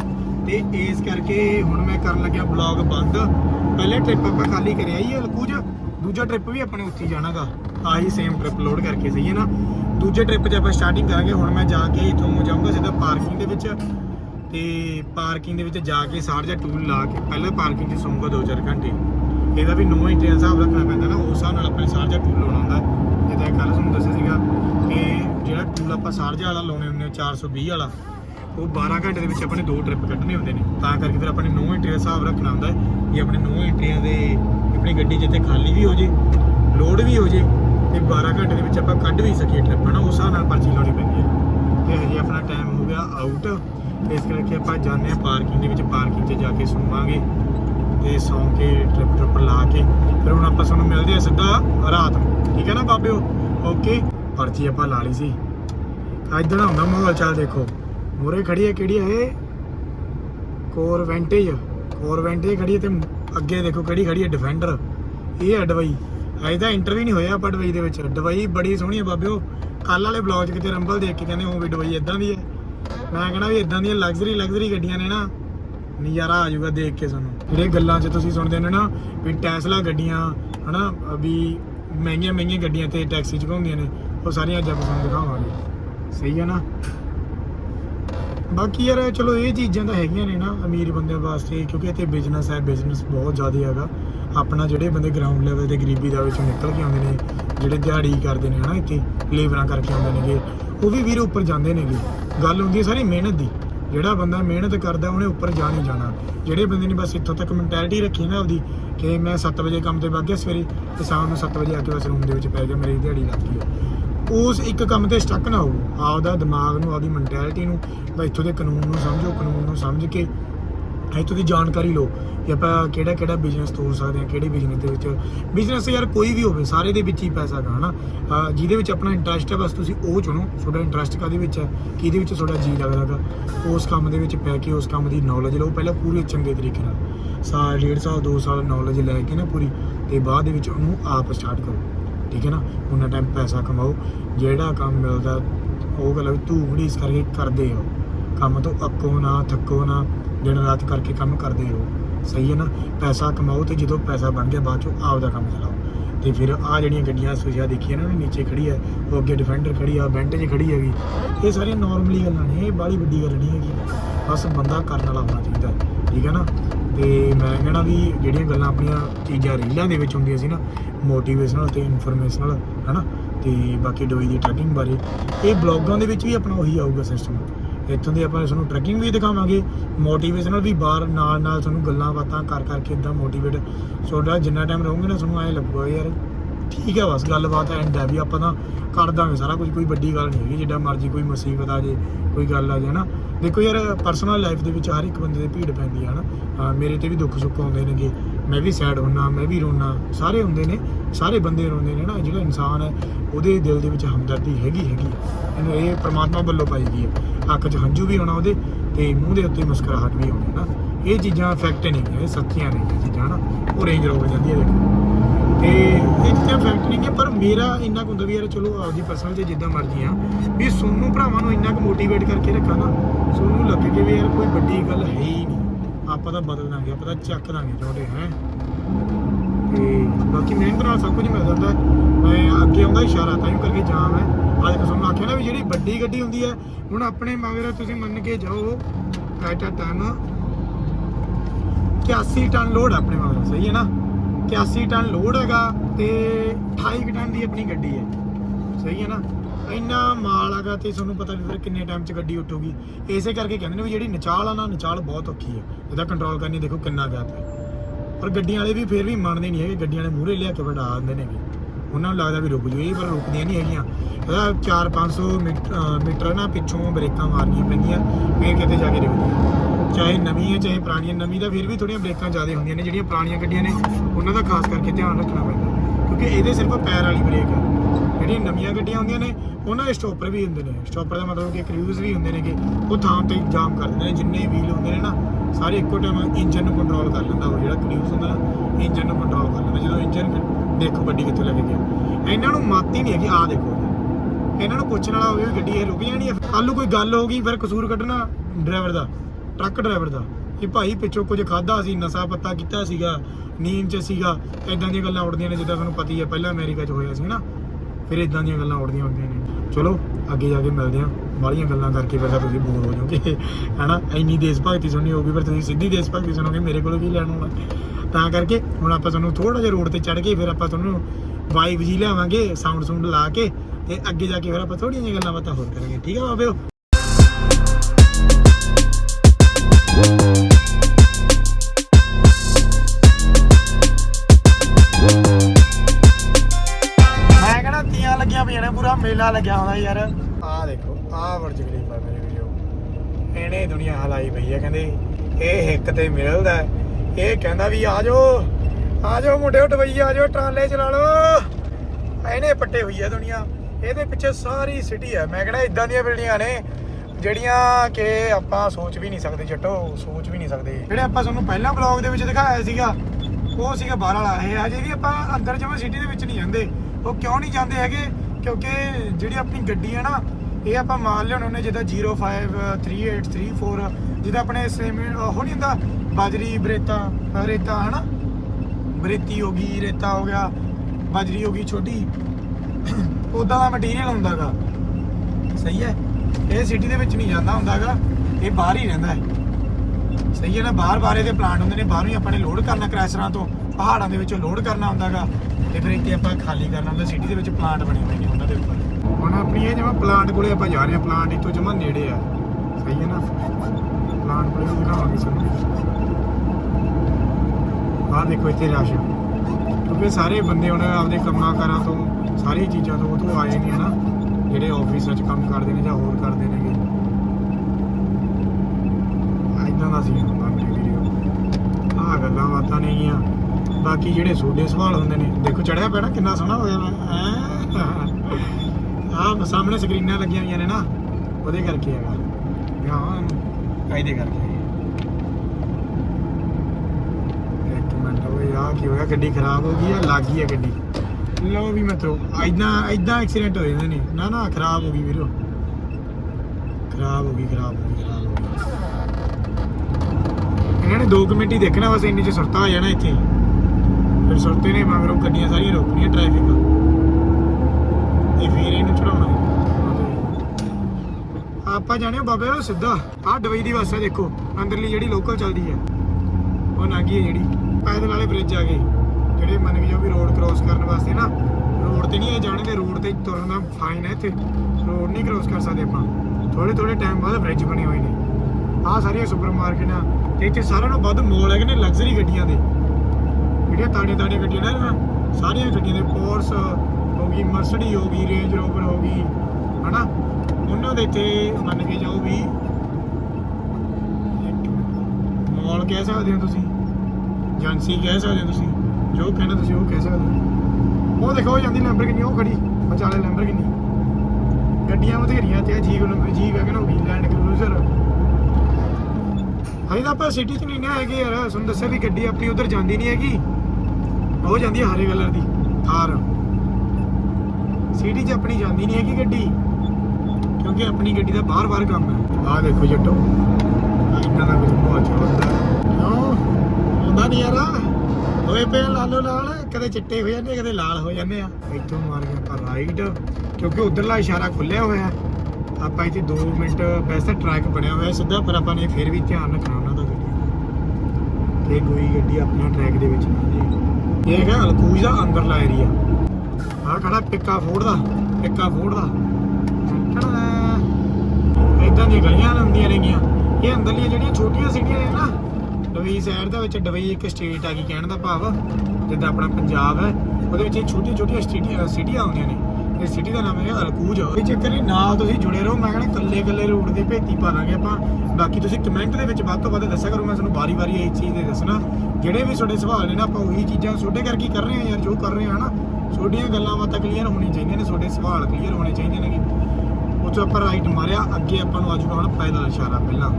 ਤੇ ਇਸ ਕਰਕੇ ਹੁਣ ਮੈਂ ਕਰਨ ਲੱਗਿਆ ਬਲੌਗ ਬੰਦ। ਪਹਿਲੇ ਟ੍ਰਿਪ ਆਪਾਂ ਖਾਲੀ ਕਰਿਆ ਹੀ ਹੈ ਕੁਝ ਦੂਜਾ ਟ੍ਰਿਪ ਵੀ ਆਪਣੇ ਉੱਥੇ ਹੀ ਜਾਣਾਗਾ। ਆਹੀ ਸੇਮ ਟ੍ਰਿਪ ਲੋਡ ਕਰਕੇ ਸਹੀ ਹੈ ਨਾ? ਦੂਜੇ ਟ੍ਰਿਪ 'ਚ ਆਪਾਂ ਸਟਾਰਟਿੰਗ ਕਰਾਂਗੇ, ਹੁਣ ਮੈਂ ਜਾ ਕੇ ਇਥੋਂ ਜਾਊਂਗਾ ਸਿੱਧਾ ਪਾਰਕਿੰਗ ਦੇ ਵਿੱਚ। ਤੇ ਪਾਰਕਿੰਗ ਦੇ ਵਿੱਚ ਜਾ ਕੇ ਸਾਰ ਜਾਂ ਟੂਲ ਲਾ ਕੇ, ਪਹਿਲਾਂ ਪਾਰਕਿੰਗ 'ਚ ਸੌਂਗਾ 2-4 ਘੰਟੇ। ਇਹਦਾ ਵੀ ਨੋ ਇੰਟਰਨੈਟ ਹਿਸਾਬ ਰੱਖਣਾ ਪੈਂਦਾ ਨਾ, ਉਸ ਹਿਸਾਬ ਨਾਲ ਆਪਣੇ ਸਾਰ ਜਾਂ ਟੂਲ ਲਾਉਣਾ ਹੁੰਦਾ। ਜਿੱਦਾਂ ਕੱਲ ਤੁਹਾਨੂੰ ਦੱਸਿਆ ਸੀਗਾ ਕਿ ਜਿਹੜਾ ਟੂਲ ਆਪਾਂ ਸਾਰਜਾ ਵਾਲਾ ਲਾਉਣੇ ਹੁੰਦੇ ਆ 420 ਵਾਲਾ ਉਹ 12 ਘੰਟੇ ਦੇ ਵਿੱਚ ਆਪਣੇ ਦੋ ਟ੍ਰਿਪ ਕੱਢਣੇ ਹੁੰਦੇ ਨੇ। ਤਾਂ ਕਰਕੇ ਫਿਰ ਆਪਣੇ ਨੋ ਐਂਟਰੀ ਦਾ ਹਿਸਾਬ ਰੱਖਣਾ ਹੁੰਦਾ ਹੈ ਕਿ ਆਪਣੇ ਨੋ ਐਂਟਰੀਆਂ ਦੇ ਆਪਣੀ ਗੱਡੀ ਜਿੱਥੇ ਖਾਲੀ ਵੀ ਹੋ ਜੇ ਲੋਡ ਵੀ ਹੋ ਜੇ, ਤੇ 12 ਘੰਟੇ ਦੇ ਵਿੱਚ ਆਪਾਂ ਕੱਢ ਵੀ ਸਕੀਏ ਟ੍ਰਿਪ ਹਨਾ? ਉਸ ਹਿਸਾਬ ਨਾਲ ਪਰਚੀ ਲਾਉਣੀ ਪੈਂਦੀ ਹੈ। ਤੇ ਹਜੇ ਆਪਣਾ ਟਾਈਮ ਹੋ ਗਿਆ ਆਊਟ ਇਸ ਕਰਕੇ ਆਪਾਂ ਜਾਂਦੇ ਹਾਂ ਪਾਰਕਿੰਗ ਦੇ ਵਿੱਚ ਪਾਰਕਿੰਗ 'ਚ ਜਾ ਕੇ ਸੌਵਾਂਗੇ ਤੇ ਸੌਂ ਕੇ ਟ੍ਰਿਪ ਟ੍ਰਿਪ ਲਾ ਕੇ ਫਿਰ ਹੁਣ ਆਪਾਂ ਤੁਹਾਨੂੰ ਮਿਲਦੇ ਆ ਸਿੱਧਾ ਰਾਤ ਨੂੰ। ਠੀਕ ਹੈ ਨਾ ਬਾਬਿਓ? ਓਕੇ ਪਰਚੀ ਆਪਾਂ ਲਾ ਲਈ ਸੀ। ਇਦਾਂ ਦਾ ਹੁੰਦਾ ਮਾਹੌਲ, ਚਾਲ ਦੇਖੋ। ਮੂਰੇ ਖੜੀ ਹੈ ਕਿਹੜੀ ਹੈ ਇਹ? ਕੋਰ ਵੈਂਟੇਜ ਕੋਰ ਵੈਂਟੇਜ ਖੜੀ ਹੈ ਤੇ ਅੱਗੇ ਦੇਖੋ ਕਿਹੜੀ ਖੜੀ ਹੈ ਡਿਫੈਂਡਰ ਇਹ ਹੈ ਡਵਾਈ ਅਜੇ ਤਾਂ ਇੰਟਰਵਿਊ ਨਹੀਂ ਹੋਇਆ ਆਪਾਂ ਡਵਈ ਦੇ ਵਿੱਚ। ਡਵਾਈ ਬੜੀ ਸੋਹਣੀ ਹੈ ਬਾਬਿਓ। ਕੱਲ ਵਾਲੇ ਬਲੌਗ 'ਚ ਕਿਤੇ ਰੰਬਲ ਦੇਖ ਕੇ ਕਹਿੰਦੇ, ਉਹ ਵੀ ਡਵਾਈ ਇਦਾਂ ਦੀ ਹੈ ਮੈਂ ਕਹਿੰਦਾ ਵੀ ਇਦਾਂ ਦੀਆਂ ਲਗਜ਼ਰੀ ਲਗਜ਼ਰੀ ਗੱਡੀਆਂ ਨੇ ਨਾ, ਨਜ਼ਾਰਾ ਆ ਜਾਊਗਾ ਦੇਖ ਕੇ ਤੁਹਾਨੂੰ ਜਿਹੜੇ ਗੱਲਾਂ 'ਚ ਤੁਸੀਂ ਸੁਣਦੇ ਨੇ ਨਾ, ਵੀ ਟੈਸਲਾ ਗੱਡੀਆਂ, ਹਨਾ, ਵੀ ਮਹਿੰਗੀਆਂ ਮਹਿੰਗੀਆਂ ਗੱਡੀਆਂ ਤੇ ਟੈਕਸੀ ਚੁਕਾਉਂਦੀਆਂ ਨੇ, ਉਹ ਸਾਰੀਆਂ ਅੱਜ ਆਪਾਂ ਤੁਹਾਨੂੰ ਦਿਖਾਵਾਂਗੇ। ਸਹੀ ਹੈ ਨਾ? ਬਾਕੀ ਯਾਰ ਚਲੋ ਇਹ ਚੀਜ਼ਾਂ ਤਾਂ ਹੈਗੀਆਂ ਨੇ ਨਾ ਅਮੀਰ ਬੰਦਿਆਂ ਵਾਸਤੇ, ਕਿਉਂਕਿ ਇੱਥੇ ਬਿਜ਼ਨਸ ਹੈ ਬਿਜ਼ਨਸ ਬਹੁਤ ਜ਼ਿਆਦਾ ਹੈਗਾ। ਆਪਣਾ ਜਿਹੜੇ ਬੰਦੇ ਗਰਾਊਂਡ ਲੈਵਲ ਤੇ ਗਰੀਬੀ ਦਾ ਵਿੱਚੋਂ ਨਿਕਲ ਕੇ ਆਉਂਦੇ ਨੇ, ਜਿਹੜੇ ਦਿਹਾੜੀ ਕਰਦੇ ਨੇ ਹਨਾ ਇੱਥੇ ਲੇਬਰਾਂ ਕਰਕੇ ਆਉਂਦੇ ਨੇਗੇ, ਉਹ ਵੀ ਵੀਰ ਉੱਪਰ ਜਾਂਦੇ ਨੇਗੇ। ਗੱਲ ਹੁੰਦੀ ਹੈ ਸਾਰੀ ਮਿਹਨਤ ਦੀ। ਜਿਹੜਾ ਬੰਦਾ ਮਿਹਨਤ ਕਰਦਾ, ਉਹਨੇ ਉੱਪਰ ਜਾਣ ਹੀ ਜਾਣਾ। ਜਿਹੜੇ ਬੰਦੇ ਨੇ ਬਸ ਇੱਥੋਂ ਤੱਕ ਮੈਂਟੈਲਿਟੀ ਰੱਖੀ ਨਾ ਆਪਦੀ, ਕਿ ਮੈਂ 7 ਵਜੇ ਕੰਮ ਤੇ ਵਗ ਗਿਆ ਸਵੇਰੇ, ਤੇ ਸ਼ਾਮ ਨੂੰ 7 ਵਜੇ ਆ ਕੇ ਬਸ ਰੂਮ ਦੇ ਵਿੱਚ ਪੈ ਗਿਆ, ਮੇਰੀ ਦਿਹਾੜੀ ਲੱਗ ਗਈ। ਉਸ ਇੱਕ ਕੰਮ ਤੇ ਸਟਕ ਨਾ ਹੋਵੋ ਆਪਦਾ ਦਿਮਾਗ ਨੂੰ, ਆਪਦੀ ਮੈਂਟੈਲਿਟੀ ਨੂੰ ਬਈ ਇੱਥੋਂ ਦੇ ਕਾਨੂੰਨ ਨੂੰ ਸਮਝੋ, ਕਾਨੂੰਨ ਨੂੰ ਸਮਝ ਕੇ ਇੱਥੋਂ ਦੀ ਜਾਣਕਾਰੀ ਲਓ ਕਿ ਆਪਾਂ ਕਿਹੜਾ ਕਿਹੜਾ ਬਿਜ਼ਨਸ ਤੋਰ ਸਕਦੇ ਹਾਂ, ਕਿਹੜੇ ਬਿਜ਼ਨਸ ਦੇ ਵਿੱਚ ਬਿਜ਼ਨਸ ਯਾਰ ਕੋਈ ਵੀ ਹੋਵੇ, ਸਾਰੇ ਦੇ ਵਿੱਚ ਹੀ ਪੈਸਾ ਗਾ ਹਨਾ? ਅਹ ਜਿਹਦੇ ਵਿੱਚ ਆਪਣਾ ਇੰਟਰਸਟ ਹੈ, ਬਸ ਤੁਸੀਂ ਉਹ ਚੁਣੋ, ਤੁਹਾਡਾ ਇੰਟਰਸਟ ਕਾਦੇ ਵਿੱਚ ਹੈ, ਕਿਹਦੇ ਵਿੱਚ ਤੁਹਾਡਾ ਜੀ ਲੱਗਦਾਗਾ ਉਸ ਕੰਮ ਦੇ ਵਿੱਚ ਪੈ ਕੇ, ਉਸ ਕੰਮ ਦੀ ਨੌਲੇਜ ਲਓ, ਪਹਿਲਾਂ ਪੂਰੇ ਚੰਗੇ ਤਰੀਕੇ ਨਾਲ। ਸਾਲ, ਡੇਢ ਸਾਲ, ਦੋ ਸਾਲ ਨੌਲੇਜ ਲੈ ਕੇ ਨਾ ਪੂਰੀ, ਤੇ ਬਾਅਦ ਦੇ ਵਿੱਚ ਉਹਨੂੰ ਆਪ ਸਟਾਰਟ ਕਰੋ। ਠੀਕ ਹੈ ਨਾ? ਉਹਨਾਂ ਟਾਈਮ ਪੈਸਾ ਕਮਾਓ। ਜਿਹੜਾ ਕੰਮ ਮਿਲਦਾ, ਉਹ ਗੱਲ ਵੀ ਤੂੰ ਇਸ ਕਰਕੇ ਕਰਦੇ ਹੋ ਕੰਮ ਤੋਂ ਅੱਕੋ ਨਾ, ਥੱਕੋ ਨਾ, ਦਿਨ ਰਾਤ ਕਰਕੇ ਕੰਮ ਕਰਦੇ ਰਹੋ। ਸਹੀ ਹੈ ਨਾ? ਪੈਸਾ ਕਮਾਓ ਤੇ ਜਦੋਂ ਪੈਸਾ ਬਣ ਗਿਆ, ਬਾਅਦ ਚੋਂ ਆਪਦਾ ਕੰਮ ਚਲਾਓ। ਤੇ ਫਿਰ ਆ ਜਿਹੜੀਆਂ ਗੱਡੀਆਂ ਸੁਜਾ ਦੇਖੀਆਂ ਨਾ ਨੀਚੇ ਖੜੀ ਹੈ, ਉਹ ਅੱਗੇ ਡਿਫੈਂਡਰ ਖੜੀ ਆ ਬੈਂਟ 'ਚ ਖੜੀ ਹੈਗੀ। ਇਹ ਸਾਰੀਆਂ ਨਾਰਮਲੀ ਗੱਲਾਂ ਨੇ, ਇਹ ਬਾਹਲੀ ਵੱਡੀ ਗੱਲ ਨਹੀਂ ਹੈਗੀ। ਬਸ ਬੰਦਾ ਕਰਨ ਵਾਲਾ ਹੋਣਾ ਚਾਹੀਦਾ, ਠੀਕ ਹੈ ਨਾ? ਤੇ ਮੈਂ ਕਹਿਣਾ ਵੀ ਜਿਹੜੀਆਂ ਗੱਲਾਂ ਆਪਣੀਆਂ ਚੀਜ਼ਾਂ ਰੀਲਾਂ ਦੇ ਵਿੱਚ ਹੁੰਦੀਆਂ ਸੀ ਨਾ ਮੋਟੀਵੇਸ਼ਨਲ ਤੇ ਇਨਫੋਰਮੇਸ਼ਨਲ ਹਨਾ? ਤੇ ਬਾਕੀ ਡੋਈ ਦੀ ਟਰੈਕਿੰਗ ਬਾਰੇ, ਇਹ ਬਲੌਗਾਂ ਦੇ ਵਿੱਚ ਵੀ ਆਪਣਾ ਉਹੀ ਆਊਗਾ ਸਿਸਟਮ ਇੱਥੋਂ ਦੀ ਆਪਾਂ ਤੁਹਾਨੂੰ ਟਰੈਕਿੰਗ ਵੀ ਦਿਖਾਵਾਂਗੇ ਮੋਟੀਵੇਸ਼ਨਲ ਵੀ ਬਾਹਰ ਨਾਲ ਨਾਲ ਤੁਹਾਨੂੰ ਗੱਲਾਂ ਬਾਤਾਂ ਕਰ ਕਰਕੇ ਇਦਾਂ ਮੋਟੀਵੇਟ ਤੁਹਾਡਾ ਜਿੰਨਾ ਟਾਈਮ ਰਹੋਗੇ ਨਾ ਤੁਹਾਨੂੰ ਐਂ ਲੱਗੂਗਾ ਯਾਰ ਠੀਕ ਹੈ ਬਸ, ਗੱਲਬਾਤ ਐਂਡ ਹੈ ਵੀ ਆਪਾਂ ਤਾਂ ਕਰ ਦਾਂਗੇ ਸਾਰਾ ਕੁਝ, ਕੋਈ ਵੱਡੀ ਗੱਲ ਨਹੀਂ ਹੈਗੀ, ਜਿੱਦਾਂ ਮਰਜ਼ੀ ਕੋਈ ਮੁਸੀਬਤ ਆ ਜੇ, ਕੋਈ ਗੱਲ ਆ ਜੇ ਨਾ ਦੇਖੋ ਯਾਰ ਪਰਸਨਲ ਲਾਈਫ ਦੇ ਵਿੱਚ ਹਰ ਇੱਕ ਬੰਦੇ ਦੇ ਭੀੜ ਪੈਂਦੀ ਹੈ ਨਾ। ਮੇਰੇ ਤੇ ਵੀ ਦੁੱਖ ਸੁੱਖ ਆਉਂਦੇ ਨੇਗੇ। ਮੈਂ ਵੀ ਸੈਡ ਹੁੰਨਾ, ਮੈਂ ਵੀ ਰੋਣਾ ਸਾਰੇ ਹੁੰਦੇ ਨੇ, ਸਾਰੇ ਬੰਦੇ ਰੋਂਦੇ ਨੇ ਨਾ। ਜਿਹੜਾ ਇਨਸਾਨ ਹੈ, ਉਹਦੇ ਦਿਲ ਦੇ ਵਿੱਚ ਹਮਦਰਦੀ ਹੈਗੀ ਹੈਗੀ ਹੈ। ਇਹਨੂੰ ਇਹ ਪ੍ਰਮਾਤਮਾ ਵੱਲੋਂ ਪਾਈ ਗਈ ਹੈ ਅੱਖ 'ਚ ਹੰਝੂ ਵੀ ਆਉਣਾ ਉਹਦੇ ਤੇ ਮੂੰਹ ਦੇ ਉੱਤੇ ਮੁਸਕਰਾਹਟ ਵੀ ਆਉਣੀ ਨਾ। ਇਹ ਚੀਜ਼ਾਂ ਫੈਕਟ ਨਹੀਂ ਹੈ ਇਹ ਸੱਚੀਆਂ ਨੇ ਇਹ ਚੀਜ਼ਾਂ ਨਾ। ਉਹ ਰੇਂਜ ਰੋਕ ਜਾਂਦੀ ਹੈ ਦੇਖੋ। ਤੇ ਇੱਥੇ ਚੀਜ਼ਾਂ ਨਹੀਂ ਹੈ, ਪਰ ਮੇਰਾ ਇੰਨਾ ਕੁ ਹੁੰਦਾ ਵੀ ਯਾਰ ਚਲੋ ਆਪਦੀ ਪਰਸਨਲ 'ਚ ਜਿੱਦਾਂ ਮਰਜ਼ੀ ਆ। ਵੀ ਸੋਨੂੰ ਭਰਾਵਾਂ ਨੂੰ ਇੰਨਾ ਕੁ ਮੋਟੀਵੇਟ ਕਰਕੇ ਰੱਖਾਂ ਨਾ, ਸੋਨੂੰ ਲੱਗੇ ਕਿ ਵੀ ਯਾਰ ਕੋਈ ਵੱਡੀ ਗੱਲ ਹੈ ਹੀ ਨਹੀਂ। ਆਪਾਂ ਤਾਂ ਬਦਲ ਦਾਂਗੇ, ਆਪਾਂ ਤਾਂ ਚੱਕ ਦਾਂਗੇ ਚਾਹੁੰਦੇ ਹੈ। ਤੇ ਬਾਕੀ ਮਿਹਨਤ ਨਾਲ ਸਭ ਕੁਝ ਮਿਲ ਜਾਂਦਾ। ਮੈਂ ਅੱਗੇ ਆਉਂਦਾ ਇਸ਼ਾਰਾ, ਤਾਂ ਹੀ ਕਰਕੇ ਜਾਮ ਹੈ ਅੱਜ ਤੱਕ ਤੁਹਾਨੂੰ ਆਖਿਆ ਨਾ ਵੀ ਜਿਹੜੀ ਵੱਡੀ ਗੱਡੀ ਹੁੰਦੀ ਹੈ, ਹੁਣ ਆਪਣੇ ਮਗਰ ਤੁਸੀਂ ਮੰਨ ਕੇ ਜਾਓ at a time 81 ton load ਆਪਣੇ ਮਗਰ, ਸਹੀ ਹੈ ਨਾ? 81 ਟਨ ਲੋਡ ਹੈਗਾ ਤੇ 28 ਕੁ ਟਨ ਦੀ ਆਪਣੀ ਗੱਡੀ ਹੈ। ਸਹੀ ਹੈ ਨਾ? ਇੰਨਾ ਮਾਲ ਹੈਗਾ ਤੇ ਤੁਹਾਨੂੰ ਪਤਾ ਨਹੀਂ ਫਿਰ ਕਿੰਨੇ ਟਾਈਮ 'ਚ ਗੱਡੀ ਉੱਠੂਗੀ। ਇਸੇ ਕਰਕੇ ਕਹਿੰਦੇ ਨੇ ਵੀ ਜਿਹੜੀ ਨਚਾਲ ਆ ਨਾ, ਨਚਾਲ ਬਹੁਤ ਔਖੀ ਹੈ। ਇਹਦਾ ਕੰਟਰੋਲ ਕਰਨੀ, ਦੇਖੋ ਕਿੰਨਾ ਗੈਪ ਹੈ। ਪਰ ਗੱਡੀਆਂ ਵਾਲੇ ਵੀ ਫਿਰ ਵੀ ਮੰਨਦੇ ਨਹੀਂ ਹੈਗੇ, ਗੱਡੀਆਂ ਵਾਲੇ ਮੂਹਰੇ ਲਿਆ ਕੇ ਵਡਾ ਦਿੰਦੇ ਨੇਗੇ। ਉਹਨਾਂ ਨੂੰ ਲੱਗਦਾ ਵੀ ਰੁਕ ਜੂ, ਇਹ ਪਰ ਰੁਕਦੀਆਂ ਨਹੀਂ ਹੈਗੀਆਂ। ਇਹਦਾ 4-500 ਮੀਟਰ ਨਾ ਪਿੱਛੋਂ ਬ੍ਰੇਕਾਂ ਮਾਰਨੀਆਂ ਪੈਂਦੀਆਂ, ਫੇਰ ਕਿਤੇ ਜਾ ਕੇ ਰੁਕਦੀਆਂ। ਚਾਹੇ ਨਵੀਂ ਹੈ, ਚਾਹੇ ਪੁਰਾਣੀ ਹੈ ਨਵੀਂ ਦਾ ਫਿਰ ਵੀ ਥੋੜੀਆਂ ਬ੍ਰੇਕਾਂ ਜ਼ਿਆਦਾ ਹੁੰਦੀਆਂ ਨੇ, ਜਿਹੜੀਆਂ ਪੁਰਾਣੀਆਂ ਗੱਡੀਆਂ ਨੇ, ਉਹਨਾਂ ਦਾ ਖਾਸ ਕਰਕੇ ਧਿਆਨ ਰੱਖਣਾ ਪੈਂਦਾ। ਕਿਉਂਕਿ ਇਹਦੇ ਸਿਰਫ ਪੈਰ ਵਾਲੀ ਬ੍ਰੇਕ ਹੈ ਜਿਹੜੀਆਂ ਨਵੀਆਂ ਗੱਡੀਆਂ ਹੁੰਦੀਆਂ ਨੇ, ਉਹਨਾਂ ਦੇ ਸਟਾਪਰ ਵੀ ਹੁੰਦੇ ਨੇ। ਸਟਾਪਰ ਦਾ ਮਤਲਬ ਕਿ ਕਰੂਜ਼ ਵੀ ਹੁੰਦੇ ਨੇਗੇ, ਉਹ ਥਾਂ ਤੇ ਜਾਮ ਕਰ ਦਿੰਦੇ ਨੇ, ਜਿੰਨੇ ਵੀਲ ਹੁੰਦੇ ਨੇ ਨਾ, ਸਾਰੇ ਇੱਕੋ ਟਾਈਮ ਇੰਜਨ ਨੂੰ ਕੰਟਰੋਲ ਕਰ ਲੈਂਦਾ ਉਹ ਜਿਹੜਾ ਕਰੂਜ਼ ਹੁੰਦਾ ਨਾ ਇੰਜਨ ਨੂੰ ਕੰਟਰੋਲ ਕਰ ਲੈਂਦਾ। ਜਦੋਂ ਇੰਜਨ ਦੇਖੋ ਗੱਡੀ ਕਿੱਥੇ ਲੱਗ ਗਿਆ। ਇਹਨਾਂ ਨੂੰ ਮਾਤੀ ਹੀ ਨਹੀਂ ਹੈਗੀ ਆ ਦੇਖੋ। ਇਹਨਾਂ ਨੂੰ ਪੁੱਛਣ ਵਾਲਾ ਹੋਵੇ ਗੱਡੀ ਇਹ ਰੁਕ ਜਾਣੀ ਹੈ ਕੱਲ ਕੋਈ ਗੱਲ ਹੋ ਗਈ, ਫਿਰ ਕਸੂਰ ਕੱਢਣਾ ਡਰਾਈਵਰ ਦਾ, ਟਰੱਕ ਡਰਾਈਵਰ ਦਾ। ਕਿ ਭਾਈ ਪਿੱਛੋਂ ਕੁਝ ਖਾਦਾ ਸੀ, ਨਸ਼ਾ ਪੱਤਾ ਕੀਤਾ ਸੀਗਾ, ਨੀਂਦ 'ਚ ਸੀਗਾ ਇਦਾਂ ਦੀਆਂ ਗੱਲਾਂ ਉੱਡਦੀਆਂ ਨੇ, ਜਿੱਦਾਂ ਤੁਹਾਨੂੰ ਪਤਾ ਹੀ ਹੈ, ਪਹਿਲਾਂ ਅਮਰੀਕਾ 'ਚ ਹੋਇਆ ਸੀ ਨਾ ਫਿਰ ਇਦਾਂ ਦੀਆਂ ਗੱਲਾਂ ਉੱਡਦੀਆਂ ਹੁੰਦੀਆਂ ਨੇ। ਚਲੋ, ਅੱਗੇ ਜਾ ਕੇ ਮਿਲਦੇ ਹਾਂ। ਬਾਹਲੀਆਂ ਗੱਲਾਂ ਕਰਕੇ ਫਿਰ ਤੁਸੀਂ ਬੋਰ ਹੋ ਜਾਓਗੇ। ਹਨਾ? ਇੰਨੀ ਦੇਸ਼ ਭਗਤੀ ਸੁਣਨੀ ਹੋਊਗੀ, ਫਿਰ ਤੁਸੀਂ ਸਿੱਧੀ ਦੇਸ਼ ਭਗਤੀ ਸੁਣੋਗੇ, ਮੇਰੇ ਕੋਲੋਂ ਕੀ ਲੈਣ ਹੋਣਾ ਤਾਂ ਕਰਕੇ ਹੁਣ ਆਪਾਂ ਤੁਹਾਨੂੰ ਥੋੜਾ ਜਿਹਾ ਰੋਡ ਤੇ ਚੜ ਕੇ ਫਿਰ ਆਪਾਂ ਤੁਹਾਨੂੰ ਵਾਈਬ ਜੀ ਲਿਆਵਾਂਗੇ ਸਾਊਂਡ ਸਾਊਂਡ ਲਾ ਕੇ ਤੇ ਅੱਗੇ ਜਾ ਕੇ ਫਿਰ ਆਪਾਂ ਥੋੜੀਆਂ ਜਿਹੀਆਂ ਗੱਲਾਂ ਬਾਤਾਂ ਹੋਰ ਕਰਾਂਗੇ। ਠੀਕ ਆ ਬਾਬਿਓ ਪੂਰਾ ਲੱਗਿਆ ਹੁੰਦਾ ਯਾਰ? ਆਹ ਦੇਖੋ, ਆਹ ਵਰਜ ਖਲੀਫਾ ਮੇਰੇ ਵੀਡੀਓ। ਇਹਨੇ ਦੁਨੀਆ ਹਲਾਈ ਪਈ ਹੈ ਕਹਿੰਦੇ ਇਹ ਹਿੱਕ ਤੇ ਮਿਲਦਾ ਇਹ ਕਹਿੰਦਾ ਵੀ ਆ ਜਾਓ ਆ ਜਾਓ ਮੁੰਡਿਓ ਡਬਈ ਆ ਜਾਓ ਟਰਾਲੇ ਚਲਾ ਲਓ। ਇਹਨੇ ਪੱਟੇ ਹੋਈ ਹੈ ਦੁਨੀਆ। ਇਹਦੇ ਪਿੱਛੇ ਸਾਰੀ ਸਿਟੀ ਹੈ ਮੈਂ ਕਹਿੰਦਾ ਇਦਾਂ ਦੀਆਂ ਬਿਲਡਿੰਗਾਂ ਨੇ ਜਿਹੜੀਆਂ ਕਿ ਆਪਾਂ ਸੋਚ ਵੀ ਨਹੀਂ ਸਕਦੇ, ਜੱਟੋ, ਸੋਚ ਵੀ ਨਹੀਂ ਸਕਦੇ। ਜਿਹੜੇ ਆਪਾਂ ਤੁਹਾਨੂੰ ਪਹਿਲਾਂ ਬਲੌਗ ਦੇ ਵਿੱਚ ਦਿਖਾਇਆ ਸੀਗਾ, ਉਹ ਸੀਗਾ ਬਾਹਰ ਵਾਲਾ। ਇਹ ਹਜੇ ਵੀ ਆਪਾਂ ਅੰਦਰ ਜਿਵੇਂ ਸਿਟੀ ਦੇ ਵਿੱਚ ਨਹੀਂ ਜਾਂਦੇ, ਉਹ ਕਿਉਂ ਨਹੀਂ ਜਾਂਦੇ ਹੈਗੇ? ਕਿਉਂਕਿ ਜਿਹੜੀ ਆਪਣੀ ਗੱਡੀ ਹੈ ਨਾ, ਇਹ ਆਪਾਂ ਮਾਲ ਲਿਆਉਣੇ ਹੁੰਦੇ ਜਿੱਦਾਂ 053834 ਜਿਹਦਾ ਆਪਣੇ ਸੇਮ, ਉਹ ਨਹੀਂ ਹੁੰਦਾ, ਬਾਜਰੀ, ਬਰੇਤਾ, ਰੇਤਾ, ਹਨਾ? ਬਰੇਤੀ ਹੋ ਗਈ, ਰੇਤਾ ਹੋ ਗਿਆ, ਬਾਜਰੀ ਹੋ ਗਈ ਛੋਟੀ ਉਦਾਂ ਦਾ ਮਟੀਰੀਅਲ ਹੁੰਦਾਗਾ। ਸਹੀ ਹੈ? ਇਹ ਸਿਟੀ ਦੇ ਵਿੱਚ ਨਹੀਂ ਜਾਂਦਾ ਹੁੰਦਾਗਾ, ਇਹ ਬਾਹਰ ਹੀ ਰਹਿੰਦਾ ਹੈ। ਸਹੀ ਹੈ ਨਾ? ਬਾਹਰ ਬਾਰੇ ਦੇ ਪਲਾਂਟ ਹੁੰਦੇ ਨੇ, ਬਾਹਰੋਂ ਹੀ ਆਪਾਂ ਨੇ ਲੋਡ ਕਰਨਾ ਕ੍ਰੈਸ਼ਰਾਂ ਤੋਂ, ਪਹਾੜਾਂ ਦੇ ਵਿੱਚੋਂ ਲੋਡ ਕਰਨਾ ਹੁੰਦਾਗਾ। ਤੇ ਫਿਰ ਇੱਥੇ ਆਪਾਂ ਖਾਲੀ ਕਰਨਾ ਹੁੰਦਾ ਸਿਟੀ ਦੇ ਵਿੱਚ ਪਲਾਂਟ ਬਣੇ ਹੋਏ ਨੇ ਉਹਨਾਂ ਦੇ ਉੱਪਰ। ਹੁਣ ਆਪਣੀ ਇਹ ਜਿਵੇਂ ਪਲਾਂਟ ਕੋਲੇ ਆਪਾਂ ਜਾ ਰਹੇ ਹਾਂ ਪਲਾਂਟ ਇੱਥੋਂ ਜਮਾ ਨੇੜੇ ਆ। ਸਹੀ ਹੈ ਨਾ? ਪਲਾਂਟ ਕੋਲੇ ਵੀ ਦਿਖਾਵਾਂਗੇ ਸਾਨੂੰ ਆਹ ਦੇਖੋ ਇੱਥੇ ਰਸ਼ ਕਿਉਂਕਿ ਸਾਰੇ ਬੰਦੇ ਹੁਣ ਆਪਦੇ ਕੰਮਾਂ ਕਾਰਾਂ ਤੋਂ ਸਾਰੀ ਚੀਜ਼ਾਂ ਤੋਂ ਉਹ ਤੋਂ ਆਏ ਨੇ ਹਨਾ? ਜਿਹੜੇ ਆਫਿਸਾਂ 'ਚ ਕੰਮ ਕਰਦੇ ਨੇ ਜਾਂ ਹੋਰ ਕਰਦੇ ਨੇ ਇਦਾਂ ਦਾ ਸੀ ਹੁੰਦਾ ਮੇਰੀ ਵੀਡੀਓ ਆਹ ਗੱਲਾਂ ਬਾਤਾਂ ਨੇਗੀਆਂ। ਬਾਕੀ ਜਿਹੜੇ ਸੋਡੇ ਸਵਾਲ ਹੁੰਦੇ ਨੇ, ਦੇਖੋ ਚੜਿਆ ਪੈਣਾ ਕਿੰਨਾ ਸੋਹਣਾ ਹੋਇਆ ਮੈਂ। ਆਹ ਸਾਹਮਣੇ ਸਕਰੀਨਾਂ ਲੱਗੀਆਂ ਹੋਈਆਂ ਨੇ ਨਾ, ਉਹਦੇ ਕਰਕੇ ਹੈਗਾ। ਹਾਂ ਇਹਦੇ ਕਰਕੇ ਇੱਕ ਮਿੰਟ, ਓਏ ਆ ਕੀ ਹੋਇਆ? ਗੱਡੀ ਖਰਾਬ ਹੋ ਗਈ ਆ, ਲੱਗ ਗਈ ਆ ਗੱਡੀ। ਲਓ ਵੀ ਮੈਂ ਮਿੱਤਰੋ ਐਦਾਂ ਐਦਾਂ ਐਕਸੀਡੈਂਟ ਹੋ ਜਾਂਦੇ ਨੇ। ਨਾ ਨਾ, ਖਰਾਬ ਹੋ ਗਈ ਵੀਰੋ। ਖਰਾਬ ਹੋ ਗਈ, ਖਰਾਬ ਹੋ ਗਈ, ਖਰਾਬ ਹੋ ਗਈ। ਇਹਨਾਂ ਨੇ 2 ਮਿੰਟ ਹੀ ਦੇਖਣਾ, ਬਸ ਇੰਨੇ ਚ ਸੁਰਤਾ ਆ ਜਾਣਾ ਇੱਥੇ। ਫਿਰ ਸੁਰਤੇ ਨੇ, ਮਗਰੋਂ ਗੱਡੀਆਂ ਸਾਰੀਆਂ ਰੋਕਣੀਆਂ ਟ੍ਰੈਫਿਕ ਤੇ ਫਿਰ ਇਹਨੂੰ ਚੜਾਉਣਾ ਆਪਾਂ ਜਾਣੇ ਬਾਬੇ ਉਹ ਸਿੱਧਾ। ਆਹ ਡਬਈ ਦੀ ਬੱਸ ਹੈ, ਦੇਖੋ। ਅੰਦਰਲੀ ਜਿਹੜੀ ਲੋਕਲ ਚੱਲਦੀ ਹੈ। ਉਹ ਨਾਗੀ ਹੈ ਜਿਹੜੀ। ਪੈਦਲ ਵਾਲੇ ਬ੍ਰਿਜ ਆ ਗਏ। ਜਿਹੜੇ ਮੰਨ ਕੇ ਜਾਓ ਵੀ ਰੋਡ ਕ੍ਰੋਸ ਕਰਨ ਵਾਸਤੇ ਨਾ। ਰੋਡ ਤੇ ਨਹੀਂ, ਇਹ ਜਾਣਗੇ ਰੋਡ ਤੇ ਤੁਰਨ ਦਾ ਫਾਈਨ ਹੈ ਇੱਥੇ। ਰੋਡ ਨਹੀਂ ਕ੍ਰੋਸ ਕਰ ਸਕਦੇ ਆਪਾਂ। ਥੋੜੇ ਥੋੜੇ ਟਾਈਮ ਬਾਅਦ ਬ੍ਰਿਜ ਬਣੇ ਹੋਏ ਨੇ। ਆਹ ਸਾਰੀਆਂ ਸੁਪਰ ਮਾਰਕੀਟਾਂ ਤੇ ਇੱਥੇ ਸਾਰਿਆਂ ਨੂੰ ਵੱਧ ਮੋਲ ਹੈਗੇ ਨੇ ਲਗਜ਼ਰੀ ਗੱਡੀਆਂ ਦੇ। ਜਿਹੜੀਆਂ ਤਾੜੀਆਂ ਤਾੜੀਆਂ ਗੱਡੀਆਂ ਨੇ ਨਾ, ਸਾਰੀਆਂ ਗੱਡੀਆਂ ਦੇ ਪੋਰਸ ਹੋ ਗਈ ਮਰਸਡੀ ਹੋ ਗਈ ਰੇਂਜ ਰੋਵਰ ਹੋ ਗਈ, ਹਨਾ? ਉਹਨਾਂ ਦੇ ਇੱਥੇ ਮੰਨ ਕੇ ਜਾਓ ਵੀ ਮਾਲ ਕਹਿ ਸਕਦੇ ਹੋ ਤੁਸੀਂ, ਏਜੰਸੀ ਕਹਿ ਸਕਦੇ ਹੋ ਤੁਸੀਂ, ਜੋ ਕਹਿਣਾ ਤੁਸੀਂ ਉਹ ਕਹਿ ਸਕਦੇ ਹੋ। ਉਹ ਦੇਖੋ ਜਾਂਦੀ ਲੈਂਬਰ ਕਿੰਨੀ, ਉਹ ਖੜੀ, ਵਿਚਾਲੇ ਲੈਂਬਰ ਕਿੰਨੀ। ਗੱਡੀਆਂ ਵਧੇਰੀਆਂ ਤੇ ਜੀ ਜੀ ਵੈਗਨ ਹੋ ਗਈ ਲੈਂਡ ਕਰੂਜ਼ਰ ਹਜੇ ਤਾਂ ਆਪਾਂ ਸਿਟੀ 'ਚ ਨਹੀਂ ਨਾ ਹੈਗੇ ਯਾਰ, ਤੁਹਾਨੂੰ ਦੱਸਿਆ ਵੀ ਗੱਡੀ ਆਪਣੀ ਉਧਰ ਜਾਂਦੀ ਨਹੀਂ ਹੈਗੀ। ਉਹ ਜਾਂਦੀ ਹੈ ਹਰੇ ਕਲਰ ਦੀ। ਥਾਰ। ਸਿਟੀ 'ਚ ਆਪਣੀ ਜਾਂਦੀ ਨਹੀਂ ਹੈਗੀ ਗੱਡੀ ਕਿਉਂਕਿ ਆਪਣੀ ਗੱਡੀ ਦਾ ਬਾਹਰ-ਬਾਹਰ ਕੰਮ ਹੈ। ਆਹ ਦੇਖੋ ਜੱਟੋ ਇੰਨਾ ਦਾ ਕੁਝ ਬਹੁਤ ਚੱਲਦਾ ਕਿਉਂ? ਹੁੰਦਾ ਨਹੀਂ ਯਾਰ। ਹੋਏ ਪਏ ਲਾਲੋ ਲਾਲ ਕਦੇ ਚਿੱਟੇ ਹੋ ਜਾਂਦੇ ਕਦੇ ਲਾਲ ਹੋ ਜਾਂਦੇ ਆ। ਇੱਥੋਂ ਮਾਰ ਕੇ ਆਪਾਂ ਰਾਈਟ ਕਿਉਂਕਿ ਉਧਰਲਾ ਇਸ਼ਾਰਾ ਖੁੱਲਿਆ ਹੋਇਆ। ਆਪਾਂ ਇੱਥੇ 2 ਮਿੰਟ ਵੈਸੇ ਟਰੈਕ ਬਣਿਆ ਹੋਇਆ ਸਿੱਧਾ ਪਰ ਆਪਾਂ ਨੇ ਫਿਰ ਵੀ ਧਿਆਨ ਰੱਖਣਾ ਉਹਨਾਂ ਦਾ ਗੱਡੀ ਦਾ। ਕਿ ਕੋਈ ਗੱਡੀ ਆਪਣਾ ਟਰੈਕ ਦੇ ਵਿੱਚ ਨਾ ਜੇ ਇਹ ਹੈਗਾ ਅਲਕੂਜ ਦਾ ਅੰਦਰਲਾ ਏਰੀਆ। ਆਹ ਖੜਾ ਪਿੱਕਾ ਫੋੜ ਦਾ? ਪਿੱਕਾ ਫੋੜ ਦਾ। ਇਦਾਂ ਦੀਆਂ ਗਲੀਆਂ ਹੁੰਦੀਆਂ ਨੇਗੀਆਂ। ਇਹ ਅੰਦਰਲੀਆਂ ਜਿਹੜੀਆਂ ਛੋਟੀਆਂ ਸਿਟੀਆਂ ਨੇ ਨਾ, ਡਬਈ ਸ਼ਹਿਰ ਦੇ ਵਿੱਚ ਡਬਈ ਇੱਕ ਸਟੇਟ ਆ ਗਈ ਕਹਿਣ ਦਾ ਭਾਵ, ਜਿੱਦਾਂ ਆਪਣਾ ਪੰਜਾਬ ਹੈ, ਉਹਦੇ ਵਿੱਚ ਇਹ ਛੋਟੀਆਂ ਛੋਟੀਆਂ ਸਿਟੀਆਂ ਸਿਟੀਆਂ ਆਉਂਦੀਆਂ ਨੇ। ਇਹ ਸਿਟੀ ਦਾ ਨਾਮ ਹੈ ਅਲਕੂਜ ਇਹ ਚੱਕਰ ਨਹੀਂ, ਨਾਲ ਤੁਸੀਂ ਜੁੜੇ ਰਹੋ, ਮੈਂ ਕਹਿੰਦਾ ਕੱਲੇ ਕੱਲੇ ਰੂਟ ਦੀ ਭੇਤੀ ਪਾ ਦਾਂਗੇ ਆਪਾਂ। ਬਾਕੀ ਤੁਸੀਂ ਕਮੈਂਟ ਦੇ ਵਿੱਚ ਵੱਧ ਤੋਂ ਵੱਧ ਦੱਸਿਆ ਕਰੋ, ਮੈਂ ਤੁਹਾਨੂੰ ਵਾਰੀ ਵਾਰੀ ਇਹ ਚੀਜ਼ ਦੇ ਦੱਸਣਾ। ਜਿਹੜੇ ਵੀ ਤੁਹਾਡੇ ਸਵਾਲ ਨੇ ਨਾ ਆਪਾਂ ਉਹੀ ਚੀਜ਼ਾਂ ਤੁਹਾਡੇ ਕਰਕੇ ਕਰ ਰਹੇ ਹਾਂ ਯਾਰ ਜੋ ਕਰ ਰਹੇ ਹਾਂ ਨਾ ਤੁਹਾਡੀਆਂ ਗੱਲਾਂ ਬਾਤਾਂ ਕਲੀਅਰ ਹੋਣੀਆਂ ਚਾਹੀਦੀਆਂ ਨੇ ਤੁਹਾਡੇ ਸਵਾਲ ਕਲੀਅਰ ਹੋਣੇ ਚਾਹੀਦੇ ਨੇ ਉਹ 'ਚੋਂ ਆਪਾਂ ਰਾਈਟ ਮਾਰਿਆ ਅੱਗੇ ਆਪਾਂ ਨੂੰ ਆਜੂਗਾ ਹੁਣ ਪੈਦਲ ਇਸ਼ਾਰਾ ਪਹਿਲਾਂ?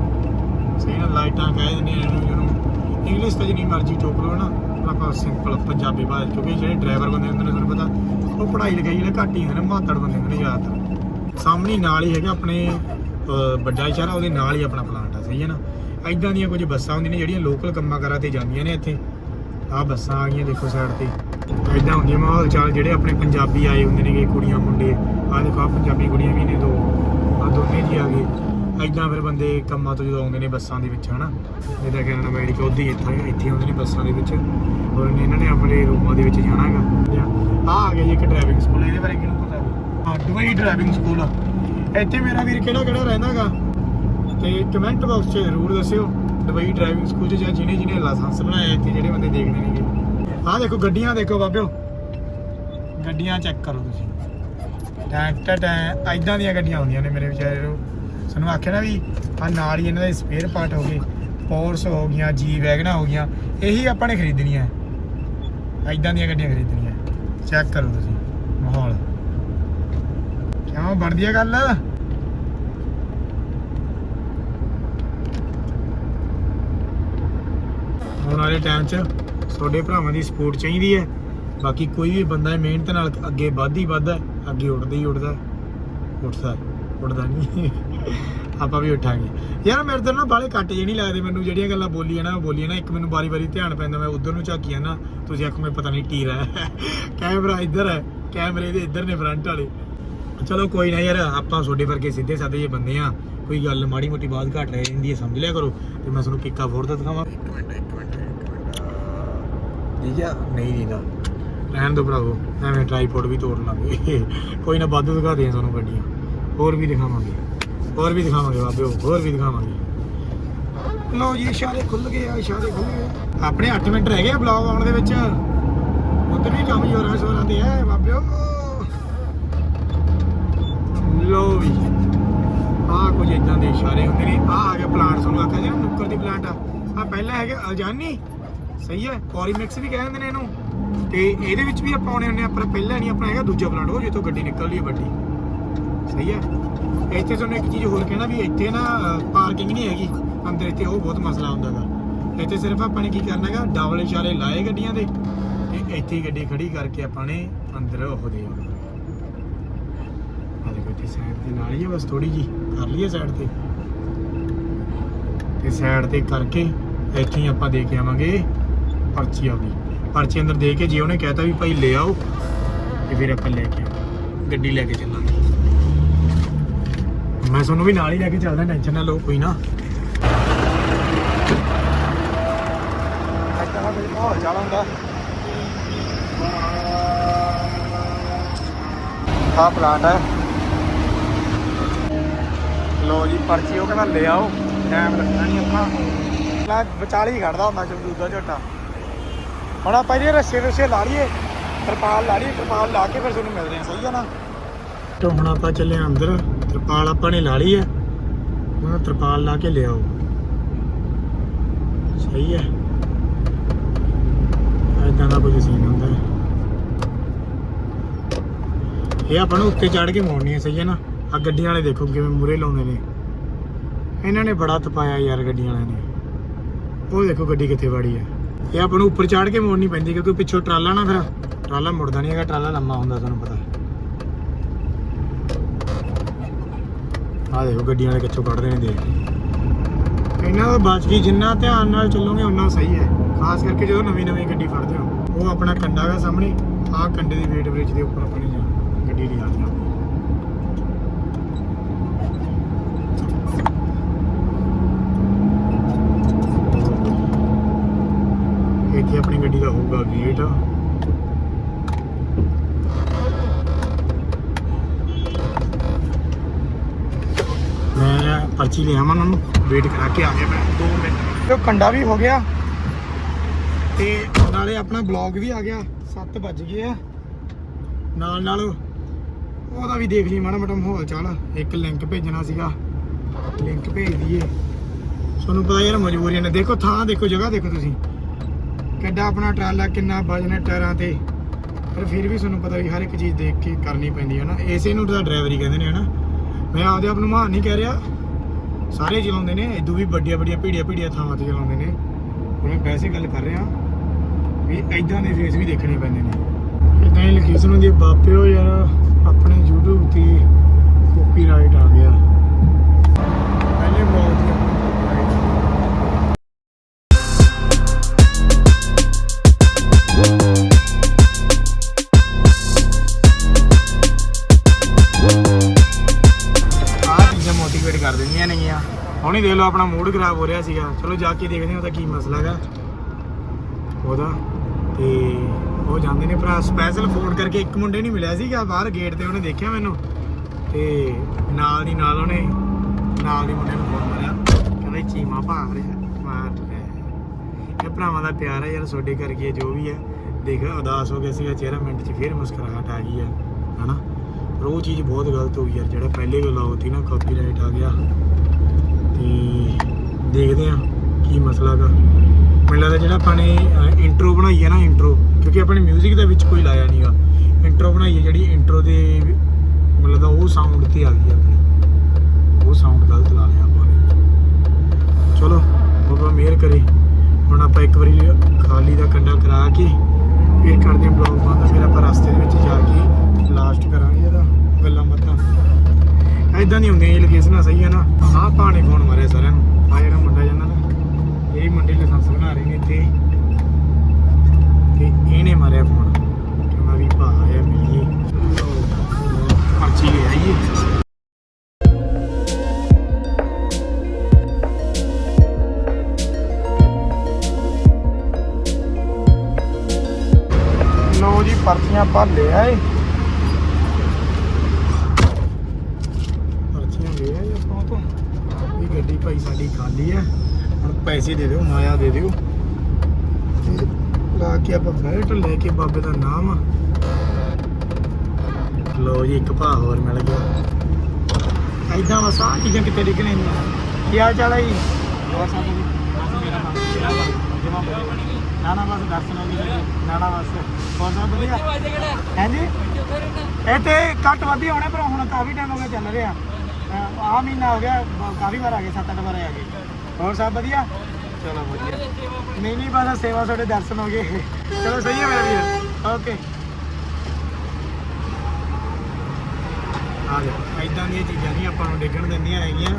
ਸਹੀ ਨਾ ਲਾਈਟਾਂ ਕਹਿ ਦਿੰਦੇ ਇਹਨੂੰ ਜਿਹਨੂੰ ਇੰਗਲਿਸ਼ ਤਾਂ ਜਿੰਨੀ ਮਰਜ਼ੀ ਟੋਕ ਲਓ ਨਾ ਆਪਾਂ ਸਿੰਪਲ ਪੰਜਾਬੀ ਬਾਤ ਕਿਉਂਕਿ ਜਿਹੜੇ ਡਰਾਈਵਰ ਬੰਦੇ ਹੁੰਦੇ ਨੇ ਤੁਹਾਨੂੰ ਪਤਾ ਉਹ ਪੜ੍ਹਾਈ ਲਿਖਾਈ ਜਿਹੜੇ ਘੱਟ ਹੀ ਹੁੰਦੇ ਨੇ ਮਾਤੜ ਬੰਦੇ ਹੁੰਦੇ ਨੇ ਜ਼ਿਆਦਾਤਰ। ਸਾਹਮਣੇ ਨਾਲ ਹੀ ਹੈਗਾ ਆਪਣੇ ਅਹ, ਵੱਡਾ ਇਸ਼ਾਰਾ ਉਹਦੇ ਨਾਲ ਹੀ ਆਪਣਾ ਪਲਾਂਟ ਆ ਸਹੀ ਹੈ ਨਾ? ਐਦਾਂ ਦੀਆਂ ਕੁਝ ਬੱਸਾਂ ਹੁੰਦੀਆਂ ਨੇ ਜਿਹੜੀਆਂ ਲੋਕਲ ਕੰਮਾਂ ਕਾਰਾਂ ਤੇ ਜਾਂਦੀਆਂ ਨੇ ਇੱਥੇ। ਆਹ ਬੱਸਾਂ ਆ ਗਈਆਂ ਦੇਖੋ ਸਾਈਡ ਤੇ। ਐਦਾਂ ਹੁੰਦੀਆਂ ਮਾਹੌਲ ਚਾਲ ਜਿਹੜੇ ਆਪਣੇ ਪੰਜਾਬੀ ਆਏ ਹੁੰਦੇ ਨੇਗੇ, ਕੁੜੀਆਂ, ਮੁੰਡੇ। ਆਹ ਦੇਖੋ, ਆਹ ਪੰਜਾਬੀ ਕੁੜੀਆਂ ਵੀ ਨੇ ਦੋ। ਆ ਦੋਨੇ ਜੀ ਆ ਗਏ। ਐਦਾਂ ਫਿਰ ਬੰਦੇ ਕੰਮਾਂ ਤੋਂ ਜਦੋਂ ਆਉਂਦੇ ਨੇ ਬੱਸਾਂ ਦੇ ਵਿੱਚ, ਹਨਾ? ਇਹਦਾ ਕਹਿਣਾ ਅਮਰੀਕਾ ਉੱਧੀ ਇੱਥੇ ਇੱਥੇ ਆਉਂਦੇ ਨੇ ਬੱਸਾਂ ਦੇ ਵਿੱਚ। ਹੋਰ ਇਹਨਾਂ ਨੇ ਆਪਣੇ ਰੂਮਾਂ ਦੇ ਵਿੱਚ ਜਾਣਾ ਹੈਗਾ। ਆ ਆ ਗਿਆ ਜੀ ਇੱਕ ਡਰਾਈਵਿੰਗ ਸਕੂਲ ਇਹਦੇ ਬਾਰੇ ਕਿਹਨੂੰ ਪਤਾ? ਹਾਂ ਦੁਬਈ ਡਰਾਈਵਿੰਗ ਸਕੂਲ ਇੱਥੇ ਮੇਰਾ ਵੀਰ ਕਿਹੜਾ ਕਿਹੜਾ ਰਹਿੰਦਾਗਾ ਤੇ ਕਮੈਂਟ ਬਾਕਸ 'ਚ ਜ਼ਰੂਰ ਦੱਸਿਓ, ਦੁਬਈ ਡਰਾਈਵਿੰਗ ਸਕੂਲ 'ਚ ਜਾਂ ਜਿਹਨੇ ਜਿਹਨੇ ਲਾਇਸੈਂਸ ਬਣਾਇਆ ਇੱਥੇ, ਜਿਹੜੇ ਬੰਦੇ ਦੇਖਦੇ ਨੇਗੇ। ਆਹ ਦੇਖੋ, ਗੱਡੀਆਂ ਦੇਖੋ ਬਾਬਿਓ। ਗੱਡੀਆਂ ਚੈੱਕ ਕਰੋ ਤੁਸੀਂ। ਟੈਂ ਟੈਂ ਟੈਂ ਐਦਾਂ ਦੀਆਂ ਗੱਡੀਆਂ ਹੁੰਦੀਆਂ ਨੇ ਮੇਰੇ ਵਿਚਾਰੇ ਨੂੰ। ਸਾਨੂੰ ਆਖਿਆ ਨਾ ਵੀ ਆ ਨਾਲ ਹੀ ਇਹਨਾਂ ਦੇ ਸਪੇਅਰ ਪਾਰਟ ਹੋ ਗਏ। ਪੋਰਸ ਹੋ ਗਈਆਂ ਜੀ ਵੈਗਨਾ ਹੋ ਗਈਆਂ। ਇਹੀ ਆਪਾਂ ਨੇ ਖਰੀਦਣੀਆਂ। ਐਦਾਂ ਦੀਆਂ ਗੱਡੀਆਂ ਖਰੀਦਣੀਆਂ। ਚੈੱਕ ਕਰੋ ਤੁਸੀਂ, ਮਾਹੌਲ। ਕਿਉਂ, ਬਣਦੀ ਆ ਗੱਲ? ਆਉਣ ਵਾਲੇ ਟਾਈਮ 'ਚ ਤੁਹਾਡੇ ਭਰਾਵਾਂ ਦੀ ਸਪੋਰਟ ਚਾਹੀਦੀ ਹੈ। ਬਾਕੀ ਕੋਈ ਵੀ ਬੰਦਾ ਮਿਹਨਤ ਨਾਲ ਅੱਗੇ ਵੱਧ ਹੀ ਵੱਧਦਾ ਅੱਗੇ ਉੱਡਦਾ ਹੀ, ਉੱਡਦਾ ਉੱਠਦਾ ਉੱਡਦਾ ਨਹੀਂ। ਆਪਾਂ ਵੀ ਉੱਠਾਂਗੇ। ਯਾਰ ਮੇਰੇ ਤੋਂ ਨਾ ਬਾਲੇ ਕੱਟ ਜੇ ਨਹੀਂ ਲੱਗਦੇ ਮੈਨੂੰ, ਜਿਹੜੀਆਂ ਗੱਲਾਂ ਬੋਲੀਆਂ ਨਾ, ਉਹ ਬੋਲੀਆਂ ਨਾ, ਇੱਕ ਮੈਨੂੰ ਬਾਰੀ-ਬਾਰੀ ਧਿਆਨ ਪੈਂਦਾ, ਮੈਂ ਉਧਰ ਨੂੰ ਝਾਕੀਆਂ ਨਾ ਤੁਸੀਂ ਆਖੋ ਮੈਂ ਪਤਾ ਨਹੀਂ ਟੀਰ ਹੈ ਕੈਮਰਾ ਇੱਧਰ ਹੈ, ਕੈਮਰੇ ਦੇ ਇੱਧਰ ਨੇ ਫਰੰਟ ਵਾਲੇ। ਚਲੋ ਕੋਈ ਨਾ ਯਾਰ ਆਪਾਂ ਤੁਹਾਡੇ ਵਰਗੇ ਸਿੱਧੇ ਸਾਦੇ ਜੇ ਬੰਦੇ ਆ ਕੋਈ ਗੱਲ ਮਾੜੀ ਮੋਟੀ ਬਾਤ ਘਟ ਰਹੀ ਜਾਂਦੀ ਹੈ ਸਮਝ ਲਿਆ ਕਰੋ। ਤੇ ਮੈਂ ਤੁਹਾਨੂੰ ਕਿੱਕਾ ਫੋੜ ਦਾ ਦਿਖਾਵਾਂ। ਇੱਕ ਮਿੰਟ ਇੱਕ ਮਿੰਟ ਇੱਕ ਮਿੰਟ। ਠੀਕ ਆ? ਨਹੀਂ ਦੀਦਾ। ਰਹਿਣ ਦੋ ਭਰਾਵੋ ਐਵੇਂ ਟ੍ਰਾਈਪੋਡ ਵੀ ਤੋੜ ਲਾਂਗੇ। ਕੋਈ ਨਾ ਵਾਧੂ ਦਿਖਾ ਦੇ ਤੁਹਾਨੂੰ ਗੱਡੀਆਂ। ਹੋਰ ਵੀ ਦਿਖਾਵਾਂਗੇ। ਹੋਰ ਵੀ ਦਿਖਾਵਾਂਗੇ ਬਾਬਿਓ ਹੋਰ ਵੀ ਦਿਖਾਵਾਂਗੇ। ਲੋ ਜੀ ਇਸ਼ਾਰੇ ਖੁੱਲ ਗਏ ਆ ਇਸ਼ਾਰੇ ਖੁੱਲ ਗਏ। ਆਪਣੇ 8 ਮਿੰਟ ਰਹਿ ਗਏ ਬਲੌਗ ਆਉਣ ਦੇ ਵਿੱਚ। ਉਧਰ ਵੀ ਕੰਮ ਜੋਰਾਂ ਸ਼ੋਰਾਂ ਤੇ ਹੈ ਬਾਬਿਓ। ਲੋ ਵੀ। ਆਹ ਕੁਝ ਇਦਾਂ ਦੇ ਇਸ਼ਾਰੇ ਹੁੰਦੇ ਨੇ। ਆਹ ਆ ਗਿਆ ਪਲਾਂਟ ਤੁਹਾਨੂੰ ਆਖਿਆ ਜਿਹੜਾ ਨੁੱਕਰ ਦੀ ਪਲਾਂਟ ਆ। ਆ ਪਹਿਲਾਂ ਹੈਗਾ ਅਲਜਾਨੀ। ਸਹੀ ਹੈ ਕੋਰੀਮਿਕਸ ਵੀ ਕਹਿੰਦੇ ਨੇ ਇਹਨੂੰ। ਤੇ ਇਹਦੇ ਵਿੱਚ ਵੀ ਆਪਾਂ ਆਉਣੇ ਹੁੰਦੇ ਆ ਪਰ ਪਹਿਲਾਂ ਨਹੀਂ, ਆਪਣਾ ਹੈਗਾ ਦੂਜਾ ਪਲਾਂਟ ਉਹ ਜਿੱਥੋਂ ਗੱਡੀ ਨਿਕਲਦੀ ਹੈ ਵੱਡੀ। ਸਹੀ ਹੈ। ਇੱਥੇ ਤੁਹਾਨੂੰ ਇੱਕ ਚੀਜ਼ ਹੋਰ ਕਹਿਣਾ ਵੀ ਇੱਥੇ ਨਾ ਪਾਰਕਿੰਗ ਨਹੀਂ ਹੈਗੀ। ਅੰਦਰ ਇੱਥੇ ਉਹ ਬਹੁਤ ਮਸਲਾ ਹੁੰਦਾ ਹੈਗਾ ਇੱਥੇ ਸਿਰਫ ਆਪਾਂ ਨੇ ਕੀ ਕਰਨਾ ਹੈਗਾ ਡਬਲ ਇਸ਼ਾਰੇ ਲਾਏ ਗੱਡੀਆਂ ਦੇ। ਤੇ ਇੱਥੇ ਗੱਡੀ ਖੜੀ ਕਰਕੇ ਆਪਾਂ ਨੇ ਅੰਦਰ ਉਹ ਦੇ ਆਉਣਾ ਆ ਸਾਈਡ ਤੇ ਨਾਲ ਹੀ ਹੈ ਬਸ ਥੋੜੀ ਜੀ ਕਰ ਲਈਏ ਸਾਈਡ ਤੇ। ਤੇ ਸਾਈਡ ਤੇ ਕਰਕੇ ਇੱਥੇ ਹੀ ਆਪਾਂ ਦੇ ਕੇ ਆਵਾਂਗੇ ਪਰਚੀ ਆਪਣੀ ਪਰਚੀ ਅੰਦਰ ਦੇ ਕੇ ਜੇ ਉਹਨੇ ਕਹਿਤਾ ਵੀ ਭਾਈ ਲੈ ਆਓ, ਤੇ ਫਿਰ ਆਪਾਂ ਲੈ ਕੇ ਆਵਾਂਗੇ। ਗੱਡੀ ਲੈ ਕੇ ਚੱਲਾਂਗੇ। ਮੈਂ ਤੁਹਾਨੂੰ ਵੀ ਨਾਲ ਹੀ ਲੈ ਕੇ ਚੱਲਦਾ, ਟੈਨਸ਼ਨ ਨਾ ਲਓ, ਕੋਈ ਨਾ। ਅੱਛਾ ਕੋਈ ਮਾਹੌਲ ਆ ਪਲਾਂਟ ਹੈ। ਲੋ ਜੀ, ਪਰਚੀ ਉਹ ਕਹਿੰਦਾ ਲੈ ਆਓ, ਟਾਈਮ ਲੱਗਣਾ ਨਹੀਂ ਆਪਾਂ ਮੈਂ ਵਿਚਾਲੇ ਹੀ ਖੜਦਾ ਹੁੰਦਾ ਜਮਦੂਦ ਝੋਟਾ। ਹੁਣ ਆਪਾਂ ਇਹ ਰੱਸੇ ਰੁੱਸੇ ਲਾ ਲਈਏ, ਤਰਪਾਲ ਲਾ ਲਈਏ, ਤਰਪਾਲ ਲਾ ਕੇ ਫਿਰ ਤੁਹਾਨੂੰ ਮਿਲਦੇ ਆ ਸਹੀ ਆ ਨਾ? ਤੋਂ ਹੁਣ ਆਪਾਂ ਚੱਲੇ ਅੰਦਰ, ਤਰਪਾਲ ਆਪਾਂ ਨੇ ਲਾ ਲਈ ਹੈ ਹੁਣ ਤਰਪਾਲ ਲਾ ਕੇ ਲਿਆਓ। ਸਹੀ ਹੈ ਇਦਾਂ ਦਾ ਕੁਝ ਸੀਨ ਹੁੰਦਾ। ਇਹ ਆਪਾਂ ਨੂੰ ਉੱਤੇ ਚੜ ਕੇ ਮੋੜਨੀ ਹੈ, ਸਹੀ ਹੈ ਨਾ? ਆ ਗੱਡੀਆਂ ਵਾਲੇ ਦੇਖੋ ਕਿਵੇਂ ਮੂਰੇ ਲਾਉਂਦੇ ਨੇ। ਇਹਨਾਂ ਨੇ ਬੜਾ ਤਪਾਇਆ ਯਾਰ ਗੱਡੀਆਂ ਵਾਲਿਆਂ ਨੇ। ਉਹ ਦੇਖੋ ਗੱਡੀ ਕਿੱਥੇ ਵੜੀ ਹੈ। ਇਹ ਆਪਾਂ ਨੂੰ ਉੱਪਰ ਚੜ ਕੇ ਮੋੜਨੀ ਪੈਂਦੀ ਕਿਉਂਕਿ ਪਿੱਛੋਂ ਟਰਾਲਾ ਨਾ ਫਿਰ ਟਰਾਲਾ ਮੁੜਦਾ ਨਹੀਂ ਹੈਗਾ, ਟਰਾਲਾ ਲੰਮਾ ਹੁੰਦਾ ਤੁਹਾਨੂੰ ਪਤਾ। ਆ ਦੇਖੋ ਗੱਡੀਆਂ ਵਾਲੇ ਕਿੱਥੋਂ ਕੱਢਦੇ ਨੇ ਦੇਖ। ਇਹਨਾਂ ਤੋਂ ਬਚ ਗਈ, ਜਿੰਨਾ ਧਿਆਨ ਨਾਲ ਚੱਲੋਗੇ ਉਨਾ ਸਹੀ ਹੈ। ਖਾਸ ਕਰਕੇ ਜਦੋਂ ਨਵੀਂ ਨਵੀਂ ਗੱਡੀ ਫੜਦੇ ਹੋ। ਉਹ ਆਪਣਾ ਕੰਡਾ ਹੈਗਾ ਸਾਹਮਣੇ, ਆਹ ਕੰਡੇ ਦੀ ਵੇਟ ਬ੍ਰਿਜ ਦੇ ਉੱਪਰ ਆਪਣੀ ਜਾ ਗੱਡੀ ਲਿਆ ਜਾਓ ਇੱਥੇ ਆਪਣੀ ਗੱਡੀ ਦਾ ਹੋਊਗਾ ਗੇਟ ਮੈਂ ਪਰਚੀ ਲਿਆ ਉਹਨਾਂ ਨੂੰ ਵੇਟ ਕਰਾ ਕੇ ਆ ਗਿਆ ਮੈਂ 2 ਮਿੰਟ। ਤੇ ਕੰਡਾ ਵੀ ਹੋ ਗਿਆ। ਤੇ ਨਾਲੇ ਆਪਣਾ ਬਲੌਗ ਵੀ ਆ ਗਿਆ 7 ਵੱਜ ਗਏ ਆ। ਨਾਲ ਨਾਲ ਉਹਦਾ ਵੀ ਦੇਖ ਲਈ ਮਾੜਾ ਮੋਟਾ ਮਾਹੌਲ ਚਾਲ। ਇੱਕ ਲਿੰਕ ਭੇਜਣਾ ਸੀਗਾ। ਲਿੰਕ ਭੇਜ ਦਈਏ। ਤੁਹਾਨੂੰ ਪਤਾ ਯਾਰ ਮਜਬੂਰੀਆਂ ਨੇ। ਦੇਖੋ, ਥਾਂ ਦੇਖੋ, ਜਗ੍ਹਾ ਦੇਖੋ ਤੁਸੀਂ। ਕਿੱਡਾ ਆਪਣਾ ਟਰਾਲਾ, ਕਿੰਨਾ ਵਜਨ ਹੈ ਟਾਇਰਾਂ ਤੇ। ਪਰ ਫਿਰ ਵੀ ਤੁਹਾਨੂੰ ਪਤਾ ਵੀ ਹਰ ਇੱਕ ਚੀਜ਼ ਦੇਖ ਕੇ ਕਰਨੀ ਪੈਂਦੀ ਹੈ ਨਾ। ਇਸੇ ਨੂੰ ਤਾਂ ਡਰਾਈਵਰੀ ਕਹਿੰਦੇ ਨੇ, ਹਨਾ? ਮੈਂ ਆਪਦੇ ਆਪ ਨੂੰ ਮਹਾਨ ਨਹੀਂ ਕਹਿ ਰਿਹਾ। ਸਾਰੇ ਚਲਾਉਂਦੇ ਨੇ ਇਦੋਂ ਵੀ ਵੱਡੀਆਂ ਵੱਡੀਆਂ, ਭੀੜੀਆਂ ਭੀੜੀਆਂ ਥਾਵਾਂ ਤੇ ਚਲਾਉਂਦੇ ਨੇ। ਮੈਂ ਵੈਸੇ ਗੱਲ ਕਰ ਰਿਹਾ। ਵੀ ਐਦਾਂ ਦੇ ਫੇਸ ਵੀ ਦੇਖਣੇ ਪੈਂਦੇ ਨੇ। ਇਦਾਂ ਹੀ ਲੋਕੇਸ਼ਨ ਹੁੰਦੀ ਹੈ ਬਾਪਿਓ ਯਾਰ, ਆਪਣੇ YouTube ਤੇ ਕਾਪੀਰਾਈਟ ਆ ਗਿਆ। ਪਹਿਲੇ ਬਲੌਗ ਦੇਖ ਲਓ, ਆਪਣਾ ਮੂਡ ਖਰਾਬ ਹੋ ਰਿਹਾ ਸੀਗਾ। ਚਲੋ, ਜਾ ਕੇ ਦੇਖਦੇ ਹਾਂ ਉਹਦਾ ਕੀ ਮਸਲਾ ਹੈਗਾ। ਉਹਦਾ ਤੇ ਉਹ ਜਾਂਦੇ ਨੇ ਭਰਾ। ਸਪੈਸ਼ਲ ਫੋਨ ਕਰਕੇ ਇੱਕ ਮੁੰਡੇ ਨਹੀਂ ਮਿਲਿਆ ਸੀਗਾ ਬਾਹਰ ਗੇਟ ਤੇ, ਉਹਨੇ ਦੇਖਿਆ ਮੈਨੂੰ। ਤੇ ਨਾਲ ਦੀ ਨਾਲ ਉਹਨੇ, ਨਾਲ ਦੀ ਮੁੰਡੇ ਨੂੰ ਫੋਨ ਮਾਰਿਆ। ਕਹਿੰਦਾ ਚੀਮਾ ਭਾਗ ਰਿਹਾ, ਮਾਰ ਇਹ ਭਰਾਵਾਂ ਦਾ ਪਿਆਰ ਹੈ ਯਾਰ, ਤੁਹਾਡੇ ਕਰਕੇ ਜੋ ਵੀ ਹੈ। ਦੇਖ, ਉਦਾਸ ਹੋ ਗਿਆ ਸੀਗਾ, ਚਿਹਰਾ ਮਿੰਟ 'ਚ ਫੇਰ ਮੁਸਕਰਾਹਟ ਆ ਗਈ ਹੈ, ਹਨਾ? ਪਰ ਉਹ ਚੀਜ਼ ਬਹੁਤ ਗਲਤ ਹੋ ਗਈ ਯਾਰ, ਜਿਹੜਾ ਪਹਿਲੇ ਗੱਲ ਆਉਤੀ ਨਾ ਕਾਪੀਰਾਈਟ ਆ ਗਿਆ। ਤੇ ਦੇਖਦੇ ਆ ਕੀ ਮਸਲਾ ਗਾ। ਮੈਨੂੰ ਲੱਗਦਾ ਜਿਹੜਾ ਆਪਾਂ ਨੇ ਇੰਟਰੋ ਬਣਾਈ ਹੈ ਨਾ ਇੰਟਰੋ ਕਿਉਂਕਿ ਆਪਣੇ 뮤직 ਦੇ ਵਿੱਚ ਕੋਈ ਲਾਇਆ ਨਹੀਂਗਾ ਇੰਟਰੋ ਬਣਾਈ ਹੈ ਜਿਹੜੀ ਇੰਟਰੋ ਦੇ ਮੈਨੂੰ ਲੱਗਦਾ ਉਹ ਸਾਊਂਡ ਤੇ ਆ ਗਈ ਆਪਣੀ। ਉਹ ਸਾਊਂਡ ਗਲਤ ਲਾ ਲਿਆ ਆਪਾਂ ਨੇ। ਚਲੋ, ਬਾਬਾ ਮਿਹਰ ਕਰੇ। ਹੁਣ ਆਪਾਂ ਇੱਕ ਵਾਰੀ ਖਾਲੀ ਦਾ ਕੰਡਾ ਕਰਾ ਕੇ ਫਿਰ ਕਰਦੇ ਹਾਂ ਬਲੌਗ ਬੰਦ ਫਿਰ ਆਪਾਂ ਰਸਤੇ ਦੇ ਵਿੱਚ ਜਾ ਕੇ ਲਾਸਟ ਕਰਾਂਗੇ ਇਹਦਾ ਗੱਲਾਂ ਬਾਤਾਂ। ਐਦਾਂ ਨਹੀਂ ਹੁੰਦੀਆਂ ਇਹ ਲੋਕੇਸ਼ਨਾਂ ਸਹੀ ਹੈ ਨਾ। ਆਹ ਭਾਣੇ ਫੋਨ ਮਾਰਿਆ ਸਾਰਿਆਂ ਨੂੰ। ਆ ਜਿਹੜਾ ਮੁੰਡਾ ਜਾਂਦਾ ਨਾ ਇਹ ਮੁੰਡੇ ਲਾਇਸੈਂਸ ਬਣਾ ਰਹੇ ਨੇ ਇੱਥੇ। ਤੇ ਇਹਨੇ ਮਾਰਿਆ ਫੋਨ ਕਹਿੰਦਾ ਵੀ ਭਾ ਮਿਲੀਏ। ਪਰਚੀ ਲੈ ਆਈਏ। ਲੋ ਜੀ, ਪਰਚੀਆਂ ਭਰ ਲਿਆ ਏ ਪਰਚੀਆਂ ਲੈ ਆਏ ਆਪਾਂ ਉਹ ਤੋਂ ਇਹ ਗੱਡੀ ਭਾਈ ਸਾਡੀ ਖਾਲੀ ਹੈ। ਹੁਣ ਪੈਸੇ ਦੇ ਦਿਓ ਮਾਇਆ ਦੇ ਦਿਓ। ਤੇ ਲਾ ਕੇ ਆਪਾਂ ਫਲੈਟ ਲੈ ਕੇ ਬਾਬੇ ਦਾ ਨਾਮ। ਆ। ਲਓ ਜੀ ਇੱਕ ਭਾ ਹੋਰ ਮਿਲ ਗਿਆ। ਐਦਾਂ ਬਸ ਆਹ ਚੀਜ਼ਾਂ ਕਿਤੇ ਡਿੱਗਣੇ ਨੇ ਕੀ ਹਾਲ ਚਾਲ ਹੈ ਜੀ? ਜੀ? ਬਸ ਦਰਸ਼ਨ ਹੋ ਗਏ ਨਾ ਨਾ ਬਸ। ਸਭ ਵਧੀਆ? ਹਾਂਜੀ ਇਹ ਤੇ ਘੱਟ ਵੱਧ ਹੋਣਾ ਪਰ ਹੁਣ ਕਾਫੀ ਟਾਈਮ ਹੋ ਗਿਆ ਚੱਲ ਰਿਹਾ। ਆ ਮਹੀਨਾ ਹੋ ਗਿਆ ਬ- ਕਾਫੀ ਵਾਰ ਆ ਗਏ ਸੱਤ ਅੱਠ ਵਾਰ ਆ ਗਏ। ਹੋਰ ਸਭ ਵਧੀਆ? ਚਲੋ ਵਧੀਆ। ਨਹੀਂ ਨਹੀਂ ਬਸ ਸੇਵਾ ਤੁਹਾਡੇ ਦਰਸ਼ਨ ਹੋ ਗਏ। ਚਲੋ ਸਹੀ ਹੈ ਮੇਰਾ ਵੀਰ। ਓਕੇ। ਆ ਜਾ ਐਦਾਂ ਦੀਆਂ ਚੀਜ਼ਾਂ ਨਹੀਂ ਆਪਾਂ ਨੂੰ ਡਿੱਗਣ ਦਿੰਦੀਆਂ ਹੈਗੀਆਂ।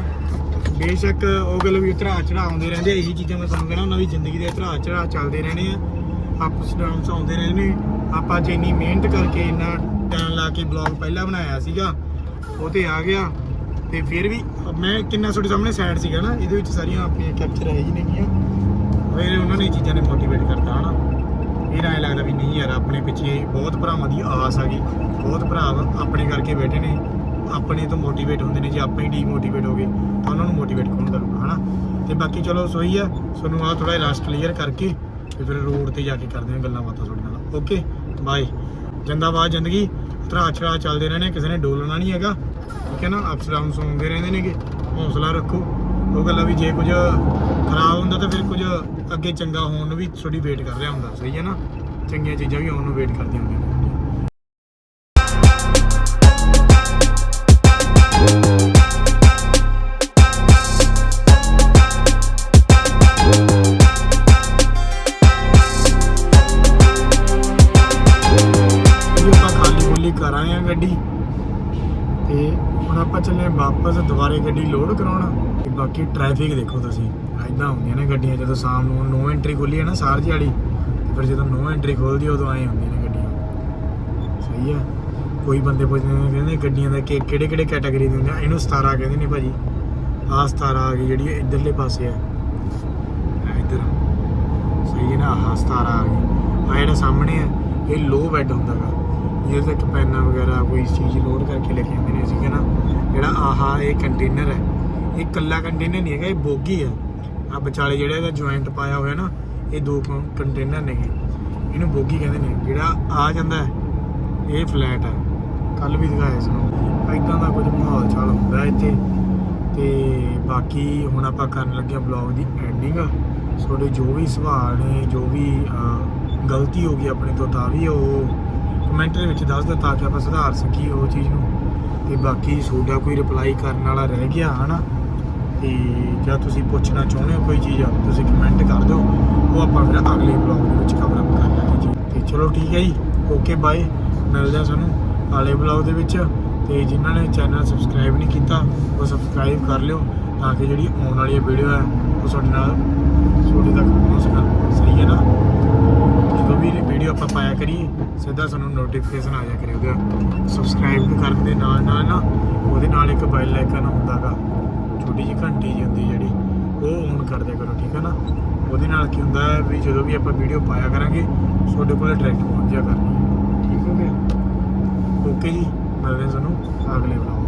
ਬੇਸ਼ੱਕ ਉਹ ਗੱਲ ਵੀ ਉਤਰਾ ਚੜਾ ਆਉਂਦੇ ਰਹਿੰਦੇ ਆ, ਇਹੀ ਚੀਜ਼ਾਂ ਮੈਂ ਤੁਹਾਨੂੰ ਕਹਿਣਾ ਉਹਨਾਂ ਦੀ ਜ਼ਿੰਦਗੀ ਦੇ ਉਤਰਾ ਚੜਾ ਚੱਲਦੇ ਰਹਿਣੇ ਆ। ਅਪਸ ਡਾਊਨਸ ਆਉਂਦੇ ਰਹਿੰਦੇ ਆਪਾਂ ਜੇ ਇੰਨੀ ਮਿਹਨਤ ਕਰਕੇ ਇੰਨਾ ਟਾਈਮ ਲਾ ਕੇ ਬਲੌਗ ਪਹਿਲਾਂ ਬਣਾਇਆ ਸੀਗਾ ਉਹ ਤੇ ਆ ਗਿਆ। ਤੇ ਫਿਰ ਵੀ ਮੈਂ ਕਿੰਨਾ ਤੁਹਾਡੇ ਸਾਹਮਣੇ ਸੈਡ ਸੀਗਾ ਨਾ, ਇਹਦੇ ਵਿੱਚ ਸਾਰੀਆਂ ਆਪਣੀਆਂ ਕੈਪਚਰ ਹੈ ਜੀ ਨੇਗੀਆਂ ਫਿਰ ਉਹਨਾਂ ਨੇ ਇਹ ਚੀਜ਼ਾਂ ਨੇ ਮੋਟੀਵੇਟ ਕਰਤਾ, ਹਨਾ। ਫਿਰ ਐਂ ਲੱਗਦਾ ਵੀ ਨਹੀਂ ਯਾਰ, ਆਪਣੇ ਪਿੱਛੇ ਬਹੁਤ ਭਰਾਵਾਂ ਦੀ ਆਸ ਆ ਗਈ। ਬਹੁਤ ਭਰਾ ਆਪਣੇ ਕਰਕੇ ਬੈਠੇ ਨੇ। ਆਪਣੇ ਤੋਂ ਮੋਟੀਵੇਟ ਹੁੰਦੇ ਨੇ, ਜੇ ਆਪਾਂ ਹੀ ਡੀਮੋਟੀਵੇਟ ਹੋ ਗਏ, ਤਾਂ ਉਹਨਾਂ ਨੂੰ ਮੋਟੀਵੇਟ ਕੌਣ ਕਰੂਗਾ, ਹਨਾ। ਤੇ ਬਾਕੀ ਚਲੋ ਸੋਈ ਆ। ਤੁਹਾਨੂੰ ਆ ਥੋੜਾ ਲਾਸਟ ਕਲੀਅਰ ਕਰਕੇ ਤੇ ਫਿਰ ਰੋਡ ਤੇ ਜਾ ਕੇ ਕਰਦੇ ਹਾਂ ਗੱਲਾਂ ਬਾਤਾਂ ਤੁਹਾਡੇ ਨਾਲ। ਓਕੇ ਬਾਏ ਜਿੰਦਾਬਾਦ ਜ਼ਿੰਦਗੀ। ਧਰਾ ਚੜਾ ਚੱਲਦੇ ਰਹਿਣੇ, ਕਿਸੇ ਨੇ ਡੋਲਣਾ ਨਹੀਂ ਹੈਗਾ। ਠੀਕ ਹੈ ਨਾ ਅਪਸ ਡਾਊਨਸ ਹੁੰਦੇ ਰਹਿੰਦੇ ਨੇਗੇ, ਹੌਸਲਾ ਰੱਖੋ। ਉਹ ਗੱਲਾਂ ਵੀ ਜੇ ਕੁਝ ਖਰਾਬ ਹੁੰਦਾ ਤਾਂ ਫਿਰ ਕੁਝ ਅੱਗੇ ਚੰਗਾ ਹੋਣ ਨੂੰ ਵੀ ਥੋੜੀ ਵੇਟ ਕਰ ਰਿਹਾ ਹੁੰਦਾ, ਸਹੀ ਹੈ ਨਾ? ਚੰਗੀਆਂ ਚੀਜ਼ਾਂ ਵੀ ਆਉਣ ਨੂੰ ਵੇਟ ਕਰਦੀਆਂ ਹੁੰਦੀਆਂ ਬਾਕੀ ਟ੍ਰੈਫਿਕ ਦੇਖੋ ਤੁਸੀਂ ਐਦਾਂ ਹੁੰਦੀਆਂ ਨੇ ਗੱਡੀਆਂ, ਜਦੋਂ ਸ਼ਾਮ ਨੂੰ ਨੋ ਐਂਟਰੀ ਖੁੱਲੀ ਹੈ ਨਾ ਸਾਰਜੀ ਵਾਲੀ, ਫਿਰ ਜਦੋਂ ਨੋ ਐਂਟਰੀ ਖੋਲਦੀ ਉਦੋਂ ਆਏ ਹੁੰਦੀਆਂ ਨੇ ਗੱਡੀਆਂ। ਸਹੀ ਆ ਕੋਈ ਬੰਦੇ ਪੁੱਛਦੇ ਨੇ, ਕਹਿੰਦੇ ਗੱਡੀਆਂ ਦਾ ਕਿ ਕਿਹੜੇ ਕਿਹੜੇ ਕੈਟਾਗਰੀ ਦੇ ਹੁੰਦੇ ਆ? ਇਹਨੂੰ 17 ਕਹਿੰਦੇ ਨੇ ਭਾਜੀ। ਆਹ 17 ਆ ਗਈ ਜਿਹੜੀ ਇਧਰਲੇ ਪਾਸੇ ਆ ਆਹ ਇੱਧਰ। ਸਹੀ ਹੈ ਨਾ? ਆਹ 17 ਆ ਗਈ। ਆ ਜਿਹੜਾ ਸਾਹਮਣੇ ਆ ਇਹ ਲੋ ਬੈੱਡ ਹੁੰਦਾਗਾ। ਜਿਹਦੇ ਤੇ ਪੈਨਾ ਵਗੈਰਾ ਕੋਈ ਚੀਜ਼ ਲੋਡ ਕਰਕੇ ਲੈ ਕੇ ਆਉਂਦੇ ਨੇ, ਠੀਕ ਹੈ ਨਾ? ਜਿਹੜਾ ਆਹਾ ਇਹ ਕੰਟੇਨਰ ਹੈ ਇਹ ਕੱਲਾ ਕੰਟੇਨਰ ਨਹੀਂ ਹੈਗਾ ਇਹ ਬੋਗੀ ਹੈ ਆ ਵਿਚਾਲੇ ਜਿਹੜਾ ਇਹਦਾ ਜੁਆਇੰਟ ਪਾਇਆ ਹੋਇਆ ਨਾ ਇਹ ਦੋ ਕੰਟੇਨਰ ਨੇਗੇ ਇਹਨੂੰ ਬੋਗੀ ਕਹਿੰਦੇ ਨੇ। ਜਿਹੜਾ ਆ ਜਾਂਦਾ ਹੈ, ਇਹ ਫਲੈਟ ਹੈ ਕੱਲ ਵੀ ਦਿਖਾਇਆ ਇਸ ਨੂੰ ਇਦਾਂ ਦਾ ਕੁਝ ਮਾਹੌਲ ਚਾਲ ਹੁੰਦਾ ਇੱਥੇ। ਤੇ ਬਾਕੀ ਹੁਣ ਆਪਾਂ ਕਰਨ ਲੱਗੇ ਬਲੌਗ ਦੀ ਐਂਡਿੰਗ ਤੁਹਾਡੇ ਜੋ ਵੀ ਸਵਾਲ ਨੇ ਜੋ ਵੀ ਗਲਤੀ ਹੋ ਗਈ ਆਪਣੇ ਤੋਂ ਤਾਂ ਵੀ ਉਹ ਕਮੈਂਟ ਦੇ ਵਿੱਚ ਦੱਸ ਦਿਓ ਤਾਂ ਕਿ ਆਪਾਂ ਸੁਧਾਰ ਸਕੀਏ ਉਹ ਚੀਜ਼ ਨੂੰ। ਤੇ ਬਾਕੀ ਤੁਹਾਡਾ ਕੋਈ ਰਿਪਲਾਈ ਕਰਨ ਵਾਲਾ ਰਹਿ ਗਿਆ ਹਨਾ? ਤੇ ਜਾਂ ਤੁਸੀਂ ਪੁੱਛਣਾ ਚਾਹੁੰਦੇ ਹੋ ਕੋਈ ਚੀਜ਼, ਤੁਸੀਂ ਕਮੈਂਟ ਕਰ ਦਿਓ। ਉਹ ਆਪਾਂ ਫਿਰ ਅਗਲੇ ਬਲੌਗ ਦੇ ਵਿੱਚ ਕਵਰ ਅਪ ਕਰ ਲਾਂਗੇ ਜੀ। ਤੇ ਚਲੋ ਠੀਕ ਹੈ ਜੀ। ਓਕੇ ਬਾਏ ਮਿਲਦੇ ਹਾਂ ਸਾਨੂੰ ਅਗਲੇ ਬਲੌਗ ਦੇ ਵਿੱਚ। ਤੇ ਜਿਨ੍ਹਾਂ ਨੇ ਚੈਨਲ ਸਬਸਕ੍ਰਾਈਬ ਨਹੀਂ ਕੀਤਾ, ਉਹ ਸਬਸਕ੍ਰਾਈਬ ਕਰ ਲਿਓ ਤਾਂ ਕਿ ਜਿਹੜੀ ਆਉਣ ਵਾਲੀ ਵੀਡੀਓ ਹੈ, ਉਹ ਤੁਹਾਡੇ ਨਾਲ ਤੁਹਾਡੇ ਤੱਕ ਪਹੁੰਚ ਸਕਣ। ਸਹੀ ਹੈ ਨਾ? ਜਦੋਂ ਵੀ ਵੀਡੀਓ ਆਪਾਂ ਪਾਇਆ ਕਰੀਏ, ਸਿੱਧਾ ਸਾਨੂੰ ਨੋਟੀਫਿਕੇਸ਼ਨ ਆ ਜਾ ਕਰੇ ਸਬਸਕ੍ਰਾਈਬ ਕਰਨ ਦੇ ਨਾਲ ਨਾਲ ਨਾ, ਉਹਦੇ ਨਾਲ ਇੱਕ ਬੈਲ ਆਈਕਨ ਹੁੰਦਾਗਾ ਛੋਟੀ ਜਿਹੀ ਘੰਟੀ ਜਿਹੀ ਹੁੰਦੀ ਜਿਹੜੀ, ਉਹ ਔਨ ਕਰ ਦਿਆ ਕਰੋ, ਠੀਕ ਹੈ ਨਾ? ਉਹਦੇ ਨਾਲ ਕੀ ਹੁੰਦਾ ਹੈ ਵੀ ਜਦੋਂ ਵੀ ਆਪਾਂ ਵੀਡੀਓ ਪਾਇਆ ਕਰਾਂਗੇ, ਤੁਹਾਡੇ ਕੋਲ ਡਾਇਰੈਕਟ ਪਹੁੰਚ ਜਾ ਕਰਨੀ ਠੀਕ ਹੋ ਗਿਆ? ਓਕੇ ਜੀ, ਮਿਲਦੇ ਹਾਂ ਤੁਹਾਨੂੰ ਅਗਲੇ ਵਲੌਗ